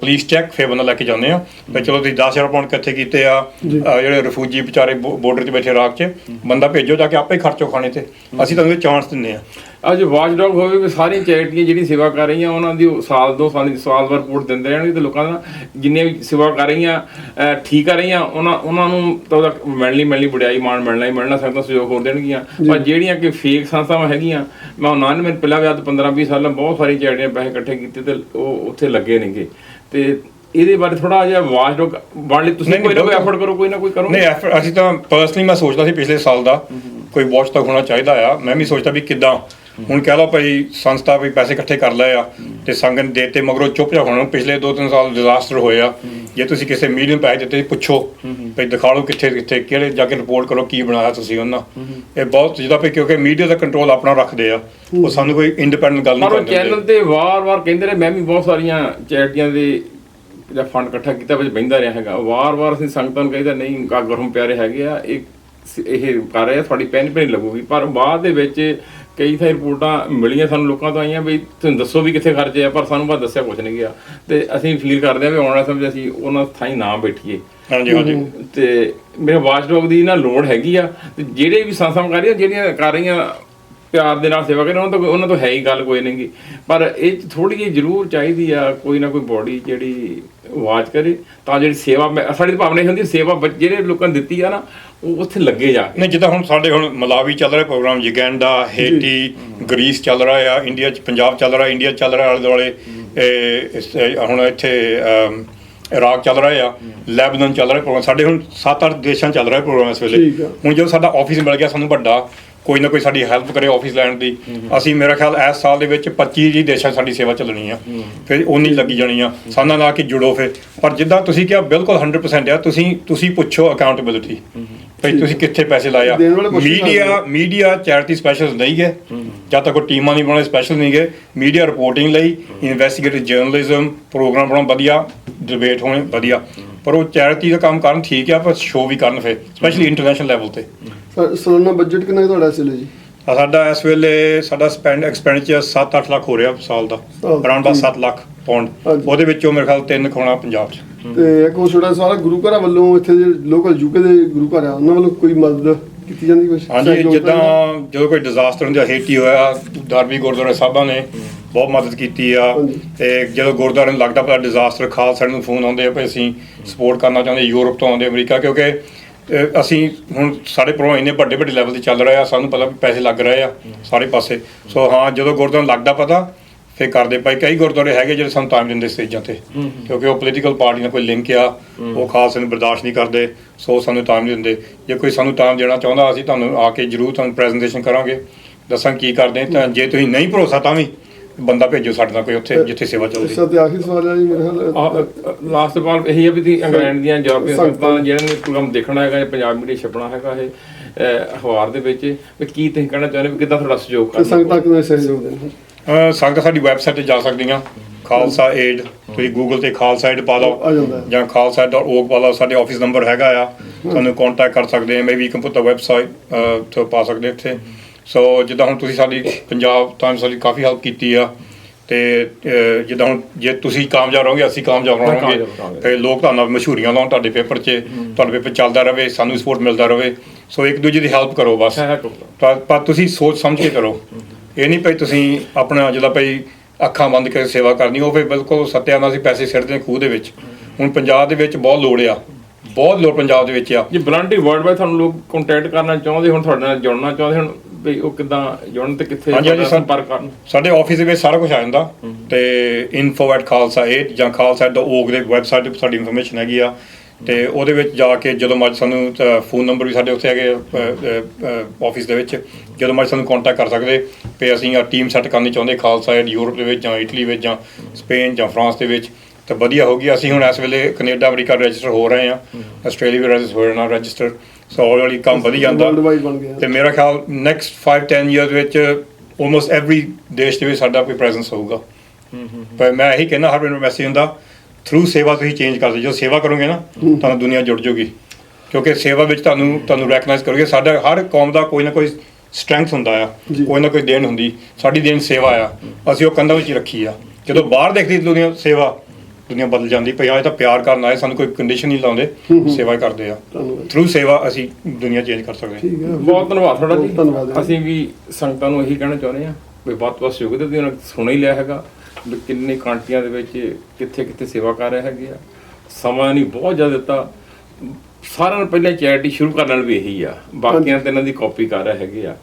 Speaker 2: ਪੁਲਿਸ ਚੈੱਕ ਫਿਰ ਬੰਦਾ ਲੈ ਕੇ ਜਾਂਦੇ ਆ ਤੇ ਚਲੋ ਤੁਸੀਂ 10000 ਪਾਉਂਡ ਇਕੱਠੇ ਕੀਤੇ ਆ ਜਿਹੜੇ ਰਿਫਿਊਜੀ ਵਿਚਾਰੇ ਬਾਰਡਰ ਤੇ ਬੈਠੇ ਰਾਖ 'ਚ ਬੰਦਾ ਭੇਜੋ ਜਾ ਕੇ ਆਪੇ ਖਰਚੋ ਖਾਣੇ ਤੇ। ਅਸੀਂ ਤੁਹਾਨੂੰ ਚਾਂਸ ਦਿੰਦੇ ਆ
Speaker 3: ਅੱਜ ਵਾਚਡੌਗ ਹੋਵੇ ਵੀ ਸਾਰੀਆਂ ਚੈਰਿਟੀਆਂ ਜਿਹੜੀ ਸੇਵਾ ਕਰ ਰਹੀਆਂ ਉਹਨਾਂ ਦੀ ਸਾਲ ਦੋ ਸਾਲ ਦੀ ਸਾਲ ਵਾਰ ਰਿਪੋਰਟ ਦਿੰਦੇ ਰਹਿਣਗੇ ਤੇ ਲੋਕਾਂ ਦਾ ਜਿੰਨੇ ਵੀ ਸੇਵਾ ਕਰ ਰਹੀਆਂ ਠੀਕ ਕਰ ਰਹੀਆਂ ਉਹਨਾਂ ਉਹਨਾਂ ਨੂੰ ਤਾਂ ਉਹਦਾ ਮਿਲਣੀ ਮਿਲਣੀ ਵਡਿਆਈ ਮਾਣ ਮਿਲਣਾ ਹੀ ਮਿਲਣਾ ਸਕਦਾ ਸਹਿਯੋਗ ਹੋਰ ਦੇਣਗੀਆਂ। ਪਰ ਜਿਹੜੀਆਂ ਕਿ ਫੇਕ ਸੰਸਥਾਵਾਂ ਹੈਗੀਆਂ ਮੈਂ ਉਹਨਾਂ ਨੇ ਮੈਨੂੰ ਪਹਿਲਾਂ ਵੀ ਅੱਜ 15 20 ਸਾਲਾਂ ਬਹੁਤ ਸਾਰੀ ਚੈਰਿਟੀਆਂ ਪੈਸੇ ਇਕੱਠੇ ਕੀਤੇ ਤੇ ਉਹ ਉੱਥੇ ਲੱਗੇ ਨੇਗੇ। ਤੇ ਇਹਦੇ ਬਾਰੇ ਥੋੜਾ ਜਿਹਾ ਵਾਚਡੌਗ ਬਣ ਲਈ ਤੁਸੀਂ ਕੋਈ ਨਾ ਕੋਈ। ਐਫਰਟ ਕਰੋ ਕੋਈ ਨਾ ਕੋਈ ਕਰੋ
Speaker 2: ਨਹੀਂ effort- ਅਸੀਂ ਤਾਂ ਪਰਸਨਲੀ ਮੈਂ ਸੋਚਦਾ ਸੀ ਪਿਛਲੇ ਸਾਲ ਦਾ ਕੋਈ ਵਾਚ ਤਾਂ ਹੋਣਾ ਚਾਹੀਦਾ ਆ। ਮੈਂ ਵੀ ਸੋਚਦਾ ਵੀ ਕਿੱਦਾਂ ਹੁਣ ਕਹਿ ਲਓ ਭਾਈ ਸੰਸਥਾ ਵੀ ਪੈਸੇ ਇਕੱਠੇ ਕਰ ਲਏ ਆ ਤੇ ਸੰਗਤ ਨੇ ਦੇਤੇ ਮਗਰੋਂ ਚੁੱਪ ਜਾ ਹੁਣ ਪਿਛਲੇ 2-3 ਸਾਲ ਡਿਜ਼ਾਸਟਰ ਹੋਏ ਆ। ਜੇ ਤੁਸੀਂ ਕਿਸੇ ਮੀਡੀਅਮ ਪੈਸੇ ਦਿੱਤੇ ਪੁੱਛੋ ਭਈ ਦਿਖਾ ਲਓ ਕਿੱਥੇ ਕਿੱਥੇ ਕਿਹੜੇ ਜਾ ਕੇ ਰਿਪੋਰਟ ਕਰੋ ਕੀ ਬਣਾਇਆ ਤੁਸੀਂ ਉਹਨਾਂ। ਇਹ ਬਹੁਤ ਜਿਹਦਾ ਵੀ ਕਿਉਂਕਿ ਮੀਡੀਆ ਦਾ ਕੰਟਰੋਲ ਆਪਣਾ ਰੱਖਦੇ ਆ ਉਹ ਸਾਨੂੰ ਕੋਈ ਇੰਡੀਪੈਂਡੈਂਟ ਗੱਲ ਨਹੀਂ
Speaker 3: ਪਰ
Speaker 2: ਦਿੰਦੇ।
Speaker 3: ਚੈਨਲ ਤੇ ਵਾਰ-ਵਾਰ ਕਹਿੰਦੇ ਰਹੇ ਮੈਂ ਵੀ ਬਹੁਤ ਸਾਰੀਆਂ ਚੈਰਿਟੀਆਂ ਦੇ ਜਿਹੜਾ ਫੰਡ ਇਕੱਠਾ ਕੀਤਾ ਵਿੱਚ ਬਹਿੰਦਾ ਰਿਹਾ ਹੈਗਾ। ਵਾਰ-ਵਾਰ ਅਸੀਂ ਸੰਗਤਾਂ ਨੂੰ ਕਹਿੰਦਾ ਨਹੀਂ ਕਾਗਰਹਮ ਪਿਆਰੇ ਹੈਗੇ ਆ ਇਹ ਇਹ ਕਰ ਰਹੇ ਆ ਤੁਹਾਡੀ ਪੈਨ ਪੈਨ ਲੱਗੂਗੀ। ਪਰ ਬਾਅਦ ਦੇ ਵਿੱਚ ਕਈ ਥਾਂ ਰਿਪੋਰਟਾਂ ਮਿਲੀਆਂ ਸਾਨੂੰ ਲੋਕਾਂ ਤੋਂ ਆਈਆਂ ਵੀ ਤੁਸੀਂ ਦੱਸੋ ਵੀ ਕਿੱਥੇ ਖਰਚੇ ਆ ਪਰ ਸਾਨੂੰ ਬਾਅਦ ਦੱਸਿਆ ਕੁਝ ਨਹੀਂ ਗਿਆ। ਤੇ ਅਸੀਂ ਫੀਲ ਕਰਦੇ ਆ ਵੀ ਆਉਣ ਵਾਲੇ ਸਮੇਂ 'ਚ ਅਸੀਂ ਉਹਨਾਂ ਥਾਈਂ ਨਾ ਬੈਠੀਏ।
Speaker 2: ਹਾਂਜੀ ਹਾਂਜੀ।
Speaker 3: ਤੇ ਮੇਰੇ ਵਾਚਡੌਗ ਦੀ ਨਾ ਲੋੜ ਹੈਗੀ ਆ ਤੇ ਜਿਹੜੇ ਵੀ ਸੰਸਥਾਵਾਂ ਕਰ ਰਹੀਆਂ ਜਿਹੜੀਆਂ ਕਰ ਰਹੀਆਂ ਪਿਆਰ ਦੇ ਨਾਲ ਸੇਵਾ ਕਰ ਉਹਨਾਂ ਤੋਂ ਉਹਨਾਂ ਤੋਂ ਹੈ ਹੀ ਗੱਲ ਕੋਈ ਨਹੀਂਗੀ ਪਰ ਇਹ ਥੋੜੀ ਜਿਹੀ ਜ਼ਰੂਰ ਚਾਹੀਦੀ ਆ ਕੋਈ ਨਾ ਕੋਈ ਬੋਡੀ ਜਿਹੜੀ ਆਵਾਜ਼ ਕਰੇ ਤਾਂ ਜਿਹੜੀ ਸੇਵਾ ਸਾਡੀ ਤਾਂ ਭਾਵਨਾ ਇਹ ਹੁੰਦੀ ਸੇਵਾ ਜਿਹੜੇ ਲੋਕਾਂ ਨੇ ਦਿੱਤੀ ਆ ਨਾ ਉਹ ਉੱਥੇ ਲੱਗੇ ਜਾ
Speaker 2: ਨਹੀਂ ਜਿੱਦਾਂ ਹੁਣ ਸਾਡੇ ਹੁਣ ਮਲਾਵੀ ਚੱਲ ਰਿਹਾ ਪ੍ਰੋਗਰਾਮ ਯੂਗੈਂਡਾ ਹੇਟੀ ਗ੍ਰੀਸ ਚੱਲ ਰਿਹਾ ਆ ਇੰਡੀਆ ਚ ਪੰਜਾਬ ਚੱਲ ਰਿਹਾ ਇੰਡੀਆ ਚੱਲ ਰਿਹਾ ਆਲੇ ਦੁਆਲੇ। ਹੁਣ ਇੱਥੇ ਇਰਾਕ ਚੱਲ ਰਿਹਾ ਆ ਲੈਬਨਾਨ ਚੱਲ ਰਿਹਾ ਪ੍ਰੋਗਰਾਮ। ਸਾਡੇ ਹੁਣ 7-8 ਦੇਸ਼ਾਂ ਚੱਲ ਰਿਹਾ ਪ੍ਰੋਗਰਾਮ ਇਸ ਵੇਲੇ। ਹੁਣ ਜਦੋਂ ਸਾਡਾ ਆਫਿਸ ਮਿਲ ਗਿਆ ਸਾਨੂੰ ਵੱਡਾ ਕੋਈ ਨਾ ਕੋਈ ਸਾਡੀ ਹੈਲਪ ਕਰੇ ਆਫਿਸ ਲੈਣ ਦੀ। ਅਸੀਂ ਮੇਰਾ ਖਿਆਲ ਇਸ ਸਾਲ ਦੇ ਵਿੱਚ 25 ਜੀ ਦੇਸ਼ਾਂ 'ਚ ਸਾਡੀ ਸੇਵਾ ਚੱਲਣੀ ਆ। ਫਿਰ ਉਨੀ ਲੱਗੀ ਜਾਣੀ ਆ। ਸਾਨਾਂ ਨਾਲ ਕਿ ਜੁੜੋ ਫਿਰ। ਪਰ ਜਿੱਦਾਂ ਤੁਸੀਂ ਕਿਹਾ ਬਿਲਕੁਲ 100% ਆ। ਤੁਸੀਂ ਤੁਸੀਂ ਪੁੱਛੋ ਅਕਾਊਂਟੇਬਿਲਿਟੀ ਭਈ ਤੁਸੀਂ ਕਿੱਥੇ ਪੈਸੇ ਲਾਏ ਆ?
Speaker 1: ਦੇਣ ਵਾਲੇ ਪੁੱਛ ਸਕਦੇ
Speaker 2: ਮੀਡੀਆ ਮੀਡੀਆ ਚੈਰਿਟੀ ਸਪੈਸ਼ਲ ਨਹੀਂ ਗਏ। ਜਦ ਤੱਕ ਕੋਈ ਟੀਮਾਂ ਨਹੀਂ ਬਣਾਉਣੇ ਸਪੈਸ਼ਲ ਨਹੀਂ ਗਏ। ਮੀਡੀਆ ਰਿਪੋਰਟਿੰਗ ਲਈ ਇਨਵੈਸਟੀਗੇਟਿਵ ਜਰਨਲਿਜ਼ਮ ਪ੍ਰੋਗਰਾਮ ਬਣਾਉਣ ਵਧੀਆ। ਡਿਬੇਟ ਹੋਣੇ ਵਧੀਆ। ਪਰ ਉਹ ਚੈਰਿਟੀ ਦਾ ਕੰਮ ਕਰਨ ਠੀਕ ਆ ਪਰ ਸ਼ੋਅ ਵੀ ਕਰਨ ਫਿਰ ਸਪੈਸ਼ਲੀ ਇੰਟਰਨੈਸ਼ਨਲ ਲੈਵਲ ਤੇ।
Speaker 1: ਸਾਲਾਨਾ ਬਜਟ ਕਿੰਨਾ ਕੁ ਤੁਹਾਡਾ ਇਸ ਵੇਲੇ ਜੀ?
Speaker 2: ਆ ਸਾਡਾ ਇਸ ਵੇਲੇ ਸਾਡਾ ਸਪੈਂਡ ਐਕਸਪੈਂਡੀਚਰ 7-8 ਲੱਖ ਹੋ ਰਿਹਾ ਸਾਲ ਦਾ ਅਰਾਊਂਡ about
Speaker 1: ਠੀਕ।
Speaker 2: 7 ਲੱਖ
Speaker 1: ਹਾਂਜੀ।
Speaker 2: ਉਹਦੇ ਵਿੱਚੋਂ ਮੇਰੇ ਖਿਆਲ ਤਿੰਨ ਖੋਣਾ ਪੰਜਾਬ 'ਚ।
Speaker 1: ਤੇ ਇੱਕ ਹੋਰ ਛੋਟਾ ਹੈ, ਗੁਰੂ ਘਰਾਂ ਵੱਲੋਂ ਇੱਥੇ ਦੇ ਲੋਕਲ ਯੂਕੇ ਦੇ ਗੁਰੂ ਘਰ ਆ ਉਹਨਾਂ ਵੱਲੋਂ ਕੋਈ ਮਦਦ ਕੀਤੀ ਜਾਂਦੀ ਕੁਛ?
Speaker 2: ਹਾਂਜੀ
Speaker 1: ਸਹਿਯੋਗ
Speaker 2: ਜਿੱਦਾਂ ਜਦੋਂ ਕੋਈ ਡਿਜ਼ਾਸਟਰ ਹੁੰਦਾ ਹੇਟੀ ਹੋਇਆ ਦਰਬੀ ਗੁਰਦੁਆਰਾ ਸਾਹਿਬਾਂ ਨੇ ਬਹੁਤ ਮਦਦ ਕੀਤੀ ਆ। ਤੇ ਜਦੋਂ ਗੁਰਦੁਆਰੇ ਨੂੰ ਲੱਗਦਾ ਪਤਾ ਡਿਜ਼ਾਸਟਰ ਖਾਲਸਾ ਨੂੰ ਫੋਨ ਆਉਂਦੇ ਆ ਵੀ ਅਸੀਂ ਸਪੋਰਟ ਕਰਨਾ ਚਾਹੁੰਦੇ ਯੂਰਪ ਤੋਂ ਆਉਂਦੇ ਅਮਰੀਕਾ ਕਿਉਂਕਿ ਅਸੀਂ ਹੁਣ ਸਾਡੇ ਪ੍ਰੋਗਰਾਮ ਇੰਨੇ ਵੱਡੇ ਵੱਡੇ ਲੈਵਲ ਤੇ ਚੱਲ ਰਹੇ ਆ ਸਾਨੂੰ ਪਤਾ ਪੈਸੇ ਲੱਗ ਰਹੇ ਆ ਸਾਰੇ ਪਾਸੇ। ਸੋ ਹਾਂ ਜਦੋਂ ਗੁਰਦੁਆਰਾ ਨੂੰ ਲੱਗਦਾ ਪਤਾ ਫੇਰ ਕਰਦੇ ਪਏ ਕਈ ਗੁਰਦੁਆਰੇ ਹੈਗੇ ਜਿਹੜੇ ਸਾਨੂੰ ਟਾਈਮ ਦਿੰਦੇ ਸਟੇਜਾਂ ਤੇ ਕਿਉਂਕਿ ਉਹ ਪੋਲੀਟੀਕਲ ਪਾਰਟੀ ਨਾਲ ਕੋਈ ਲਿੰਕ ਆ ਉਹ ਖਾਲਸੇ ਨੂੰ ਬਰਦਾਸ਼ਤ ਨਹੀਂ ਕਰਦੇ ਸੋ ਸਾਨੂੰ ਟਾਈਮ ਨਹੀਂ ਦਿੰਦੇ। ਜੇ ਕੋਈ ਸਾਨੂੰ ਟਾਈਮ ਦੇਣਾ ਚਾਹੁੰਦਾ ਅਸੀਂ ਤੁਹਾਨੂੰ ਆ ਕੇ ਜਰੂਰ ਤੁਹਾਨੂੰ ਪ੍ਰੈਜੈਂਟੇਸ਼ਨ ਕਰਾਂਗੇ। ਦੱਸਾਂ ਕੀ ਕਰਦੇ। ਤਾਂ ਜੇ ਤੁਸੀਂ ਨਹੀਂ ਭਰੋਸਾ ਤਾਂ ਵੀ ਬੰਦਾ ਭੇਜੋ ਸਾਡੇ ਨਾਲ ਕੋਈ ਉੱਥੇ ਜਿੱਥੇ ਸੇਵਾ ਚੱਲਦੀ।
Speaker 1: ਇਸ ਤੇ ਆਖਰੀ ਸਵਾਲ ਹੈ ਜੀ ਮੇਰੇ ਖਿਆਲ
Speaker 3: ਲਾਸਟ ਬਾਲ ਇਹੀ ਆ ਵੀ ਤੁਸੀਂ ਇੰਗਲੈਂਡ ਦੀਆਂ ਯੂਰਪੀਅਨ
Speaker 1: ਸੰਗਤਾਂ-
Speaker 3: ਸੰਸਥਾਵਾਂ ਜਿਹੜਿਆਂ ਨੇ ਪ੍ਰੋਗਰਾਮ ਦੇਖਣਾ ਹੈਗਾ ਇਹ ਪੰਜਾਬ ਮੀਡੀਆ ਛਪਣਾ ਹੈਗਾ ਇਹ ਅਖਬਾਰ ਦੇ ਵਿੱਚ। ਵੀ ਕੀ ਤੁਸੀਂ ਕਹਿਣਾ ਚਾਹੁੰਦੇ ਵੀ ਕਿੱਦਾਂ ਤੁਹਾਡਾ ਸਹਿਯੋਗ ਕਰਨਾ
Speaker 1: ਸੰਗਤਾਂ ਕਿਵੇਂ ਸਹਿਯੋਗ ਦੇਣ?
Speaker 2: ਸੰਗਤ ਸਾਡੀ ਵੈਬਸਾਈਟ ਤੇ ਜਾ ਸਕਦੀਆਂ। ਖਾਲਸਾ ਏਡ ਤੁਸੀਂ ਗੂਗਲ ਤੇ ਖਾਲਸਾ ਏਡ ਪਾ ਲਓ
Speaker 1: ਜਾਂਦਾ ਹੈ।
Speaker 2: ਜਾਂ ਖਾਲਸਾ.org ਪਾ ਲਓ ਸਾਡੇ ਆਫਿਸ ਨੰਬਰ ਹੈਗਾ ਆ। ਤੁਹਾਨੂੰ ਕੰਟੈਕਟ ਕਰ ਸਕਦੇ ਆ ਮੇਬੀ ਦਾ ਵੈਬਸਾਈਟ ਤੋਂ ਪਾ ਸਕਦੇ ਇੱਥੇ। ਸੋ ਜਿੱਦਾਂ ਹੁਣ ਤੁਸੀਂ ਸਾਡੀ ਪੰਜਾਬ ਟਾਈਮਸ ਸਾਡੀ ਕਾਫੀ ਹੈਲਪ ਕੀਤੀ ਆ ਤੇ ਜਿੱਦਾਂ ਹੁਣ ਜੇ ਤੁਸੀਂ ਕਾਮਯਾਬ ਰਹੋਗੇ ਅਸੀਂ ਕਾਮਯਾਬ ਰਹਾਂਗੇ। ਤੇ ਲੋਕ ਤੁਹਾਨੂੰ ਮਸ਼ਹੂਰੀਆਂ ਲਾਉਣ ਤੁਹਾਡੇ ਪੇਪਰ 'ਚ ਤੁਹਾਡਾ ਪੇਪਰ ਚੱਲਦਾ ਰਵੇ ਸਾਨੂੰ ਸਪੋਰਟ ਮਿਲਦਾ ਰਵੇ ਸੋ ਇੱਕ ਦੂਜੇ ਦੀ ਹੈਲਪ ਕਰੋ ਬਸ। ਪਰ ਤੁਸੀਂ ਸੋਚ ਸਮਝ ਕੇ ਕਰੋ। ਇਹ ਨਹੀਂ ਭਈ ਤੁਸੀਂ ਆਪਣਾ ਜਿਹੜਾ ਭਈ ਅੱਖਾਂ ਬੰਦ ਕਰਕੇ ਸੇਵਾ ਕਰਨੀ ਉਹ ਫਿਰ ਬਿਲਕੁਲ ਸੱਤਿਆ ਨਾਲ ਅਸੀਂ ਪੈਸੇ ਸਿੱਟਦੇ ਖੂਹ ਦੇ ਵਿੱਚ। ਹੁਣ ਪੰਜਾਬ ਦੇ ਵਿੱਚ ਬਹੁਤ ਲੋੜ ਆ। ਬਹੁਤ ਲੋੜ ਪੰਜਾਬ ਦੇ ਵਿੱਚ ਆ।
Speaker 3: ਜੇ ਬਲੰਟੀ ਵਰਡ ਬਾਈ ਤੁਹਾਨੂੰ ਲੋਕ ਕੰਟੈਕਟ ਕਰਨਾ ਚਾਹੁੰਦੇ ਹੁਣ ਤੁਹਾਡੇ ਨਾਲ ਜੁੜਨਾ ਚਾਹੁੰਦੇ ਹੁਣ ਵੀ ਉਹ ਕਿਦਾਂ ਜੁੜਨ ਤੇ ਕਿੱਥੇ
Speaker 2: ਹਾਂਜੀ, ਹਾਂਜੀ।
Speaker 3: ਸੰਪਰਕ ਕਰਨ?
Speaker 2: ਸਾਡੇ ਆਫਿਸ ਦੇ ਵਿੱਚ ਸਾਰਾ ਕੁਝ ਆ ਜਾਂਦਾ ਤੇ info@khalsa8 ਜਾਂ khalsa.org ਦੇ ਵੈਬਸਾਈਟ ਤੇ ਸਾਡੀ ਇਨਫੋਰਮੇਸ਼ਨ ਹੈਗੀ ਆ। ਤੇ ਉਹਦੇ ਵਿੱਚ ਜਾ ਕੇ ਜਦੋਂ ਮਰਜ਼ੀ ਸਾਨੂੰ ਫੋਨ ਨੰਬਰ ਵੀ ਸਾਡੇ ਉੱਥੇ ਹੈਗੇ ਆਫਿਸ ਦੇ ਵਿੱਚ। ਜਦੋਂ ਮਰਜ਼ੀ ਸਾਨੂੰ ਕੰਟੈਕਟ ਕਰ ਸਕਦੇ ਤੇ ਅਸੀਂ ਆ ਟੀਮ ਸੈੱਟ ਕਰਨੀ ਚਾਹੁੰਦੇ ਖਾਲਸਾ ਏਡ ਯੂਰਪ ਦੇ ਵਿੱਚ ਜਾਂ ਇਟਲੀ ਵਿੱਚ ਜਾਂ ਸਪੇਨ ਜਾਂ ਫਰਾਂਸ ਦੇ ਵਿੱਚ। ਤਾਂ ਵਧੀਆ ਹੋਗੀ ਅਸੀਂ ਹੁਣ ਇਸ ਵੇਲੇ ਕੈਨੇਡਾ ਅਮਰੀਕਾ ਰਜਿਸਟਰ ਹੋ ਰਹੇ ਹਾਂ। ਆਸਟ੍ਰੇਲੀਆ ਵੀ ਰਜਿਸਟਰ ਹੋ ਜਾਣਾ ਰਜਿਸਟਰ ਸੋ ਹੌਲੀ ਹੌਲੀ ਕੰਮ ਵਧੀ ਜਾਂਦਾ।
Speaker 1: ਵਰਲਡ ਵਾਈਡ ਬਣ ਗਿਆ।
Speaker 2: ਤੇ ਮੇਰਾ ਖਿਆਲ ਨੈਕਸਟ 5 10 ਇਅਰਸ ਵਿੱਚ ਆਲਮੋਸਟ ਐਵਰੀ ਦੇਸ਼ ਦੇ ਵਿੱਚ ਸਾਡਾ ਕੋਈ ਪ੍ਰੈਜ਼ੈਂਸ ਹੋਊਗਾ। ਪਰ ਮੈਂ ਇਹੀ ਕਹਿੰਦਾ ਹਰ ਮੈਨੂੰ ਮੈਸੇਜ ਹੁੰਦਾ ਥਰੂ ਸੇਵਾ ਤੁਸੀਂ ਚੇਂਜ ਕਰਦੇ ਜੋ ਸੇਵਾ ਕਰੋਗੇ ਨਾ ਤੁਹਾਨੂੰ ਦੁਨੀਆ ਜੁੜ ਜਾਊਗੀ ਕਿਉਂਕਿ ਸੇਵਾ ਵਿੱਚ ਤੁਹਾਨੂੰ ਤੁਹਾਨੂੰ ਰੈਕਗਨਾਈਜ਼ ਕਰੋਗੇ ਸਾਡਾ ਹਰ ਕੌਮ ਦਾ ਕੋਈ ਨਾ ਕੋਈ ਸਟਰੈਂਥ ਹੁੰਦਾ ਆ। ਕੋਈ ਨਾ ਕੋਈ ਦੇਣ ਹੁੰਦੀ। ਸਾਡੀ ਦੇਣ ਸੇਵਾ ਆ। ਅਸੀਂ ਉਹ ਕੰਧਾਂ ਵਿੱਚ ਹੀ ਰੱਖੀ ਆ। ਜਦੋਂ ਬਾਹਰ ਦੇਖਦੀ ਦੁਨੀਆ ਸੇਵਾ ਦੁਨੀਆ ਬਦਲ ਜਾਂਦੀ ਭਈ ਆ ਇਹ ਤਾਂ ਪਿਆਰ ਕਰਨ ਆਏ ਸਾਨੂੰ ਕੋਈ ਕੰਡੀਸ਼ਨ ਨਹੀਂ ਲਾਉਂਦੇ ਸੇਵਾ ਕਰਦੇ ਆ।
Speaker 1: ਧੰਨਵਾਦ।
Speaker 2: ਥਰੂ ਸੇਵਾ ਅਸੀਂ ਦੁਨੀਆ ਚੇਂਜ ਕਰ ਸਕਦੇ ਹਾਂ।
Speaker 1: ਠੀਕ ਹੈ।
Speaker 3: ਬਹੁਤ ਧੰਨਵਾਦ ਤੁਹਾਡਾ
Speaker 1: ਬਹੁਤ ਧੰਨਵਾਦ।
Speaker 3: ਜੀ। ਅਸੀਂ ਵੀ ਸੰਗਤਾਂ ਨੂੰ ਇਹੀ ਕਹਿਣਾ ਚਾਹੁੰਦੇ ਹਾਂ ਵੀ ਵੱਧ ਤੋਂ ਵੱਧ ਸਹਿਯੋਗ ਦਿਓ ਉਹਨਾਂ ਸੁਣ ਹੀ ਲਿਆ ਹੈਗਾ ਵੀ ਕਿੰਨੇ ਕਾਂਟੀਆਂ ਦੇ ਵਿੱਚ ਕਿੱਥੇ ਕਿੱਥੇ ਸੇਵਾ ਕਰ ਰਹੇ ਹੈਗੇ ਆ। ਸਮਾਂ ਨਹੀਂ ਬਹੁਤ ਜ਼ਿਆਦਾ ਦਿੱਤਾ। ਸਾਰਿਆਂ ਨੂੰ ਪਹਿਲਾਂ ਚੈਰਿਟੀ ਸ਼ੁਰੂ ਕਰਨ ਨਾਲ ਵੀ ਇਹੀ ਆ। ਬਾਕੀਆਂ ਤੇ ਇਹਨਾਂ ਦੀ ਕਾਪੀ ਕਰ ਰਹੇ ਹੈਗੇ ਆ।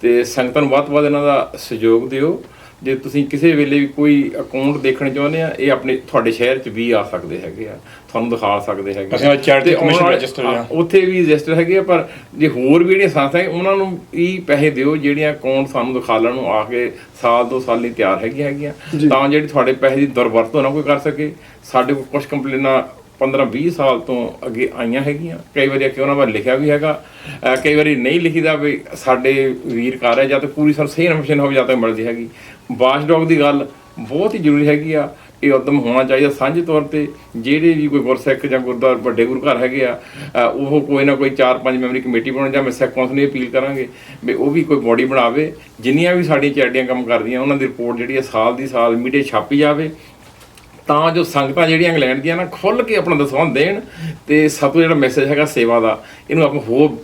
Speaker 3: ਤੇ ਸੰਗਤਾਂ ਨੂੰ ਵੱਧ ਤੋਂ ਵੱਧ ਇਹਨਾਂ ਦਾ ਸਹਿਯੋਗ ਦਿਓ। ਜੇ ਤੁਸੀਂ ਕਿਸੇ ਵੇਲੇ ਵੀ ਕੋਈ ਅਕਾਊਂਟ ਦੇਖਣ ਚਾਹੁੰਦੇ ਆ ਇਹ ਆਪਣੇ ਤੁਹਾਡੇ ਸ਼ਹਿਰ 'ਚ ਵੀ ਆ ਸਕਦੇ ਹੈਗੇ ਆ। ਤੁਹਾਨੂੰ ਦਿਖਾ ਸਕਦੇ ਹੈਗੇ
Speaker 2: ਅਸੀਂ commission
Speaker 3: ਵਾਲੇ-
Speaker 2: register ਆ।
Speaker 3: ਉੱਥੇ ਵੀ ਰਜਿਸਟਰ ਹੈਗੇ ਆ ਪਰ ਜੇ ਹੋਰ ਵੀ ਜਿਹੜੀਆਂ ਸੰਸਥਾਵਾਂ ਹੈ ਉਹਨਾਂ ਨੂੰ ਹੀ ਪੈਸੇ ਦਿਓ ਜਿਹੜੀਆਂ ਅਕਾਊਂਟ ਸਾਨੂੰ ਦਿਖਾਲਣ ਨੂੰ ਆ ਕੇ ਸਾਲ ਦੋ ਸਾਲ ਲਈ ਤਿਆਰ ਹੈਗੀਆਂ ਹੈਗੀਆਂ। ਤਾਂ ਜਿਹੜੀ ਤੁਹਾਡੇ ਪੈਸੇ ਦੀ ਦੁਰਵਰਤੋਂ ਨਾ ਕੋਈ ਕਰ ਸਕੇ। ਸਾਡੇ ਕੋਲ ਕੁਝ ਕੰਪਲੇਨਾਂ 15 20 ਸਾਲ ਤੋਂ ਅੱਗੇ ਆਈਆਂ ਹੈਗੀਆਂ। ਕਈ ਵਾਰੀ ਕਿ ਉਹਨਾਂ ਬਾਰੇ ਲਿਖਿਆ ਵੀ ਹੈਗਾ। ਕਈ ਵਾਰੀ ਨਹੀਂ ਲਿਖੀਦਾ ਵੀ ਸਾਡੇ ਵੀਰ ਕਰ ਹੈ ਜਾਂ ਤਾਂ ਪੂਰੀ ਸਾਨੂੰ ਸਹੀ ਇਨਫੋਰਮੇਸ਼ਨ ਹੋਵੇ ਜਾਂ ਤਾਂ ਮਿਲਦੀ ਹੈਗੀ। ਵਾਚਡੌਗ ਦੀ ਗੱਲ ਬਹੁਤ ਹੀ ਜ਼ਰੂਰੀ ਹੈਗੀ ਆ। ਇਹ ਉਦਮ ਹੋਣਾ ਚਾਹੀਦਾ ਸਾਂਝੇ ਤੌਰ ਤੇ ਜਿਹੜੇ ਵੀ ਕੋਈ ਗੁਰਸਿੱਖ ਜਾਂ ਗੁਰਦੁਆਰਾ ਵੱਡੇ ਗੁਰੂ ਘਰ ਹੈਗੇ ਆ ਉਹ ਕੋਈ ਨਾ ਕੋਈ 4-5 ਮੈਂਬਰੀ ਕਮੇਟੀ ਬਣਾਉਣ ਜਾਂ ਮੈਂ ਸਿੱਖ ਕੌਂਸਲ ਨੂੰ ਇਹ ਅਪੀਲ ਕਰਾਂਗੇ ਵੀ ਉਹ ਵੀ ਕੋਈ ਬੋਡੀ ਬਣਾਵੇ। ਜਿੰਨੀਆਂ ਵੀ ਸਾਡੀਆਂ ਚੈਰੀਟੀਆਂ ਕੰਮ ਕਰਦੀਆਂ, ਉਹਨਾਂ ਦੀ ਰਿਪੋਰਟ ਜਿਹੜੀ ਹੈ ਸਾਲ ਦੀ ਸਾਲ ਮੀਡੀਆ ਛਾਪੀ ਜਾਵੇ। ਤਾਂ ਜੋ ਸੰਗਤਾਂ ਜਿਹੜੀਆਂ ਇੰਗਲੈਂਡ ਦੀਆਂ ਨਾ ਖੁੱਲ ਕੇ ਆਪਣਾ ਦਸਵੰਧ ਦੇਣ ਤੇ ਸਾਤੋਂ ਜਿਹੜਾ ਮੈਸੇਜ ਹੈਗਾ ਸੇਵਾ ਦਾ, ਇਹਨੂੰ ਆਪਾਂ ਹੋਰ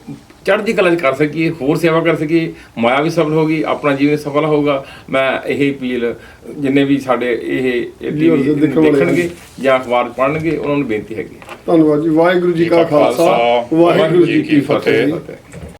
Speaker 3: ਚੜ੍ਹਦੀ ਕਲਾ 'ਚ ਕਰ ਸਕੀਏ ਹੋਰ ਸੇਵਾ ਕਰ ਸਕੀਏ ਮਾਇਆ ਵੀ ਸਫਲ ਹੋਗੀ ਆਪਣਾ ਜੀਵਨ ਸਫਲ ਹੋਊਗਾ। ਮੈਂ ਇਹ ਅਪੀਲ ਜਿੰਨੇ ਵੀ ਸਾਡੇ ਇਹ
Speaker 1: ਵਾਲੇ
Speaker 3: ਦੇਖਣਗੇ ਜਾਂ ਅਖਬਾਰ ਪੜ੍ਹਨਗੇ ਉਹਨਾਂ ਨੂੰ ਬੇਨਤੀ ਹੈਗੀ
Speaker 1: ਧੰਨਵਾਦ ਜੀ ਵਾਹਿਗੁਰੂ ਜੀ ਕਾ ਖਾਲਸਾ ਵਾਹਿਗੁਰੂ ਜੀ ਕੀ
Speaker 3: ਫਤਿਹ।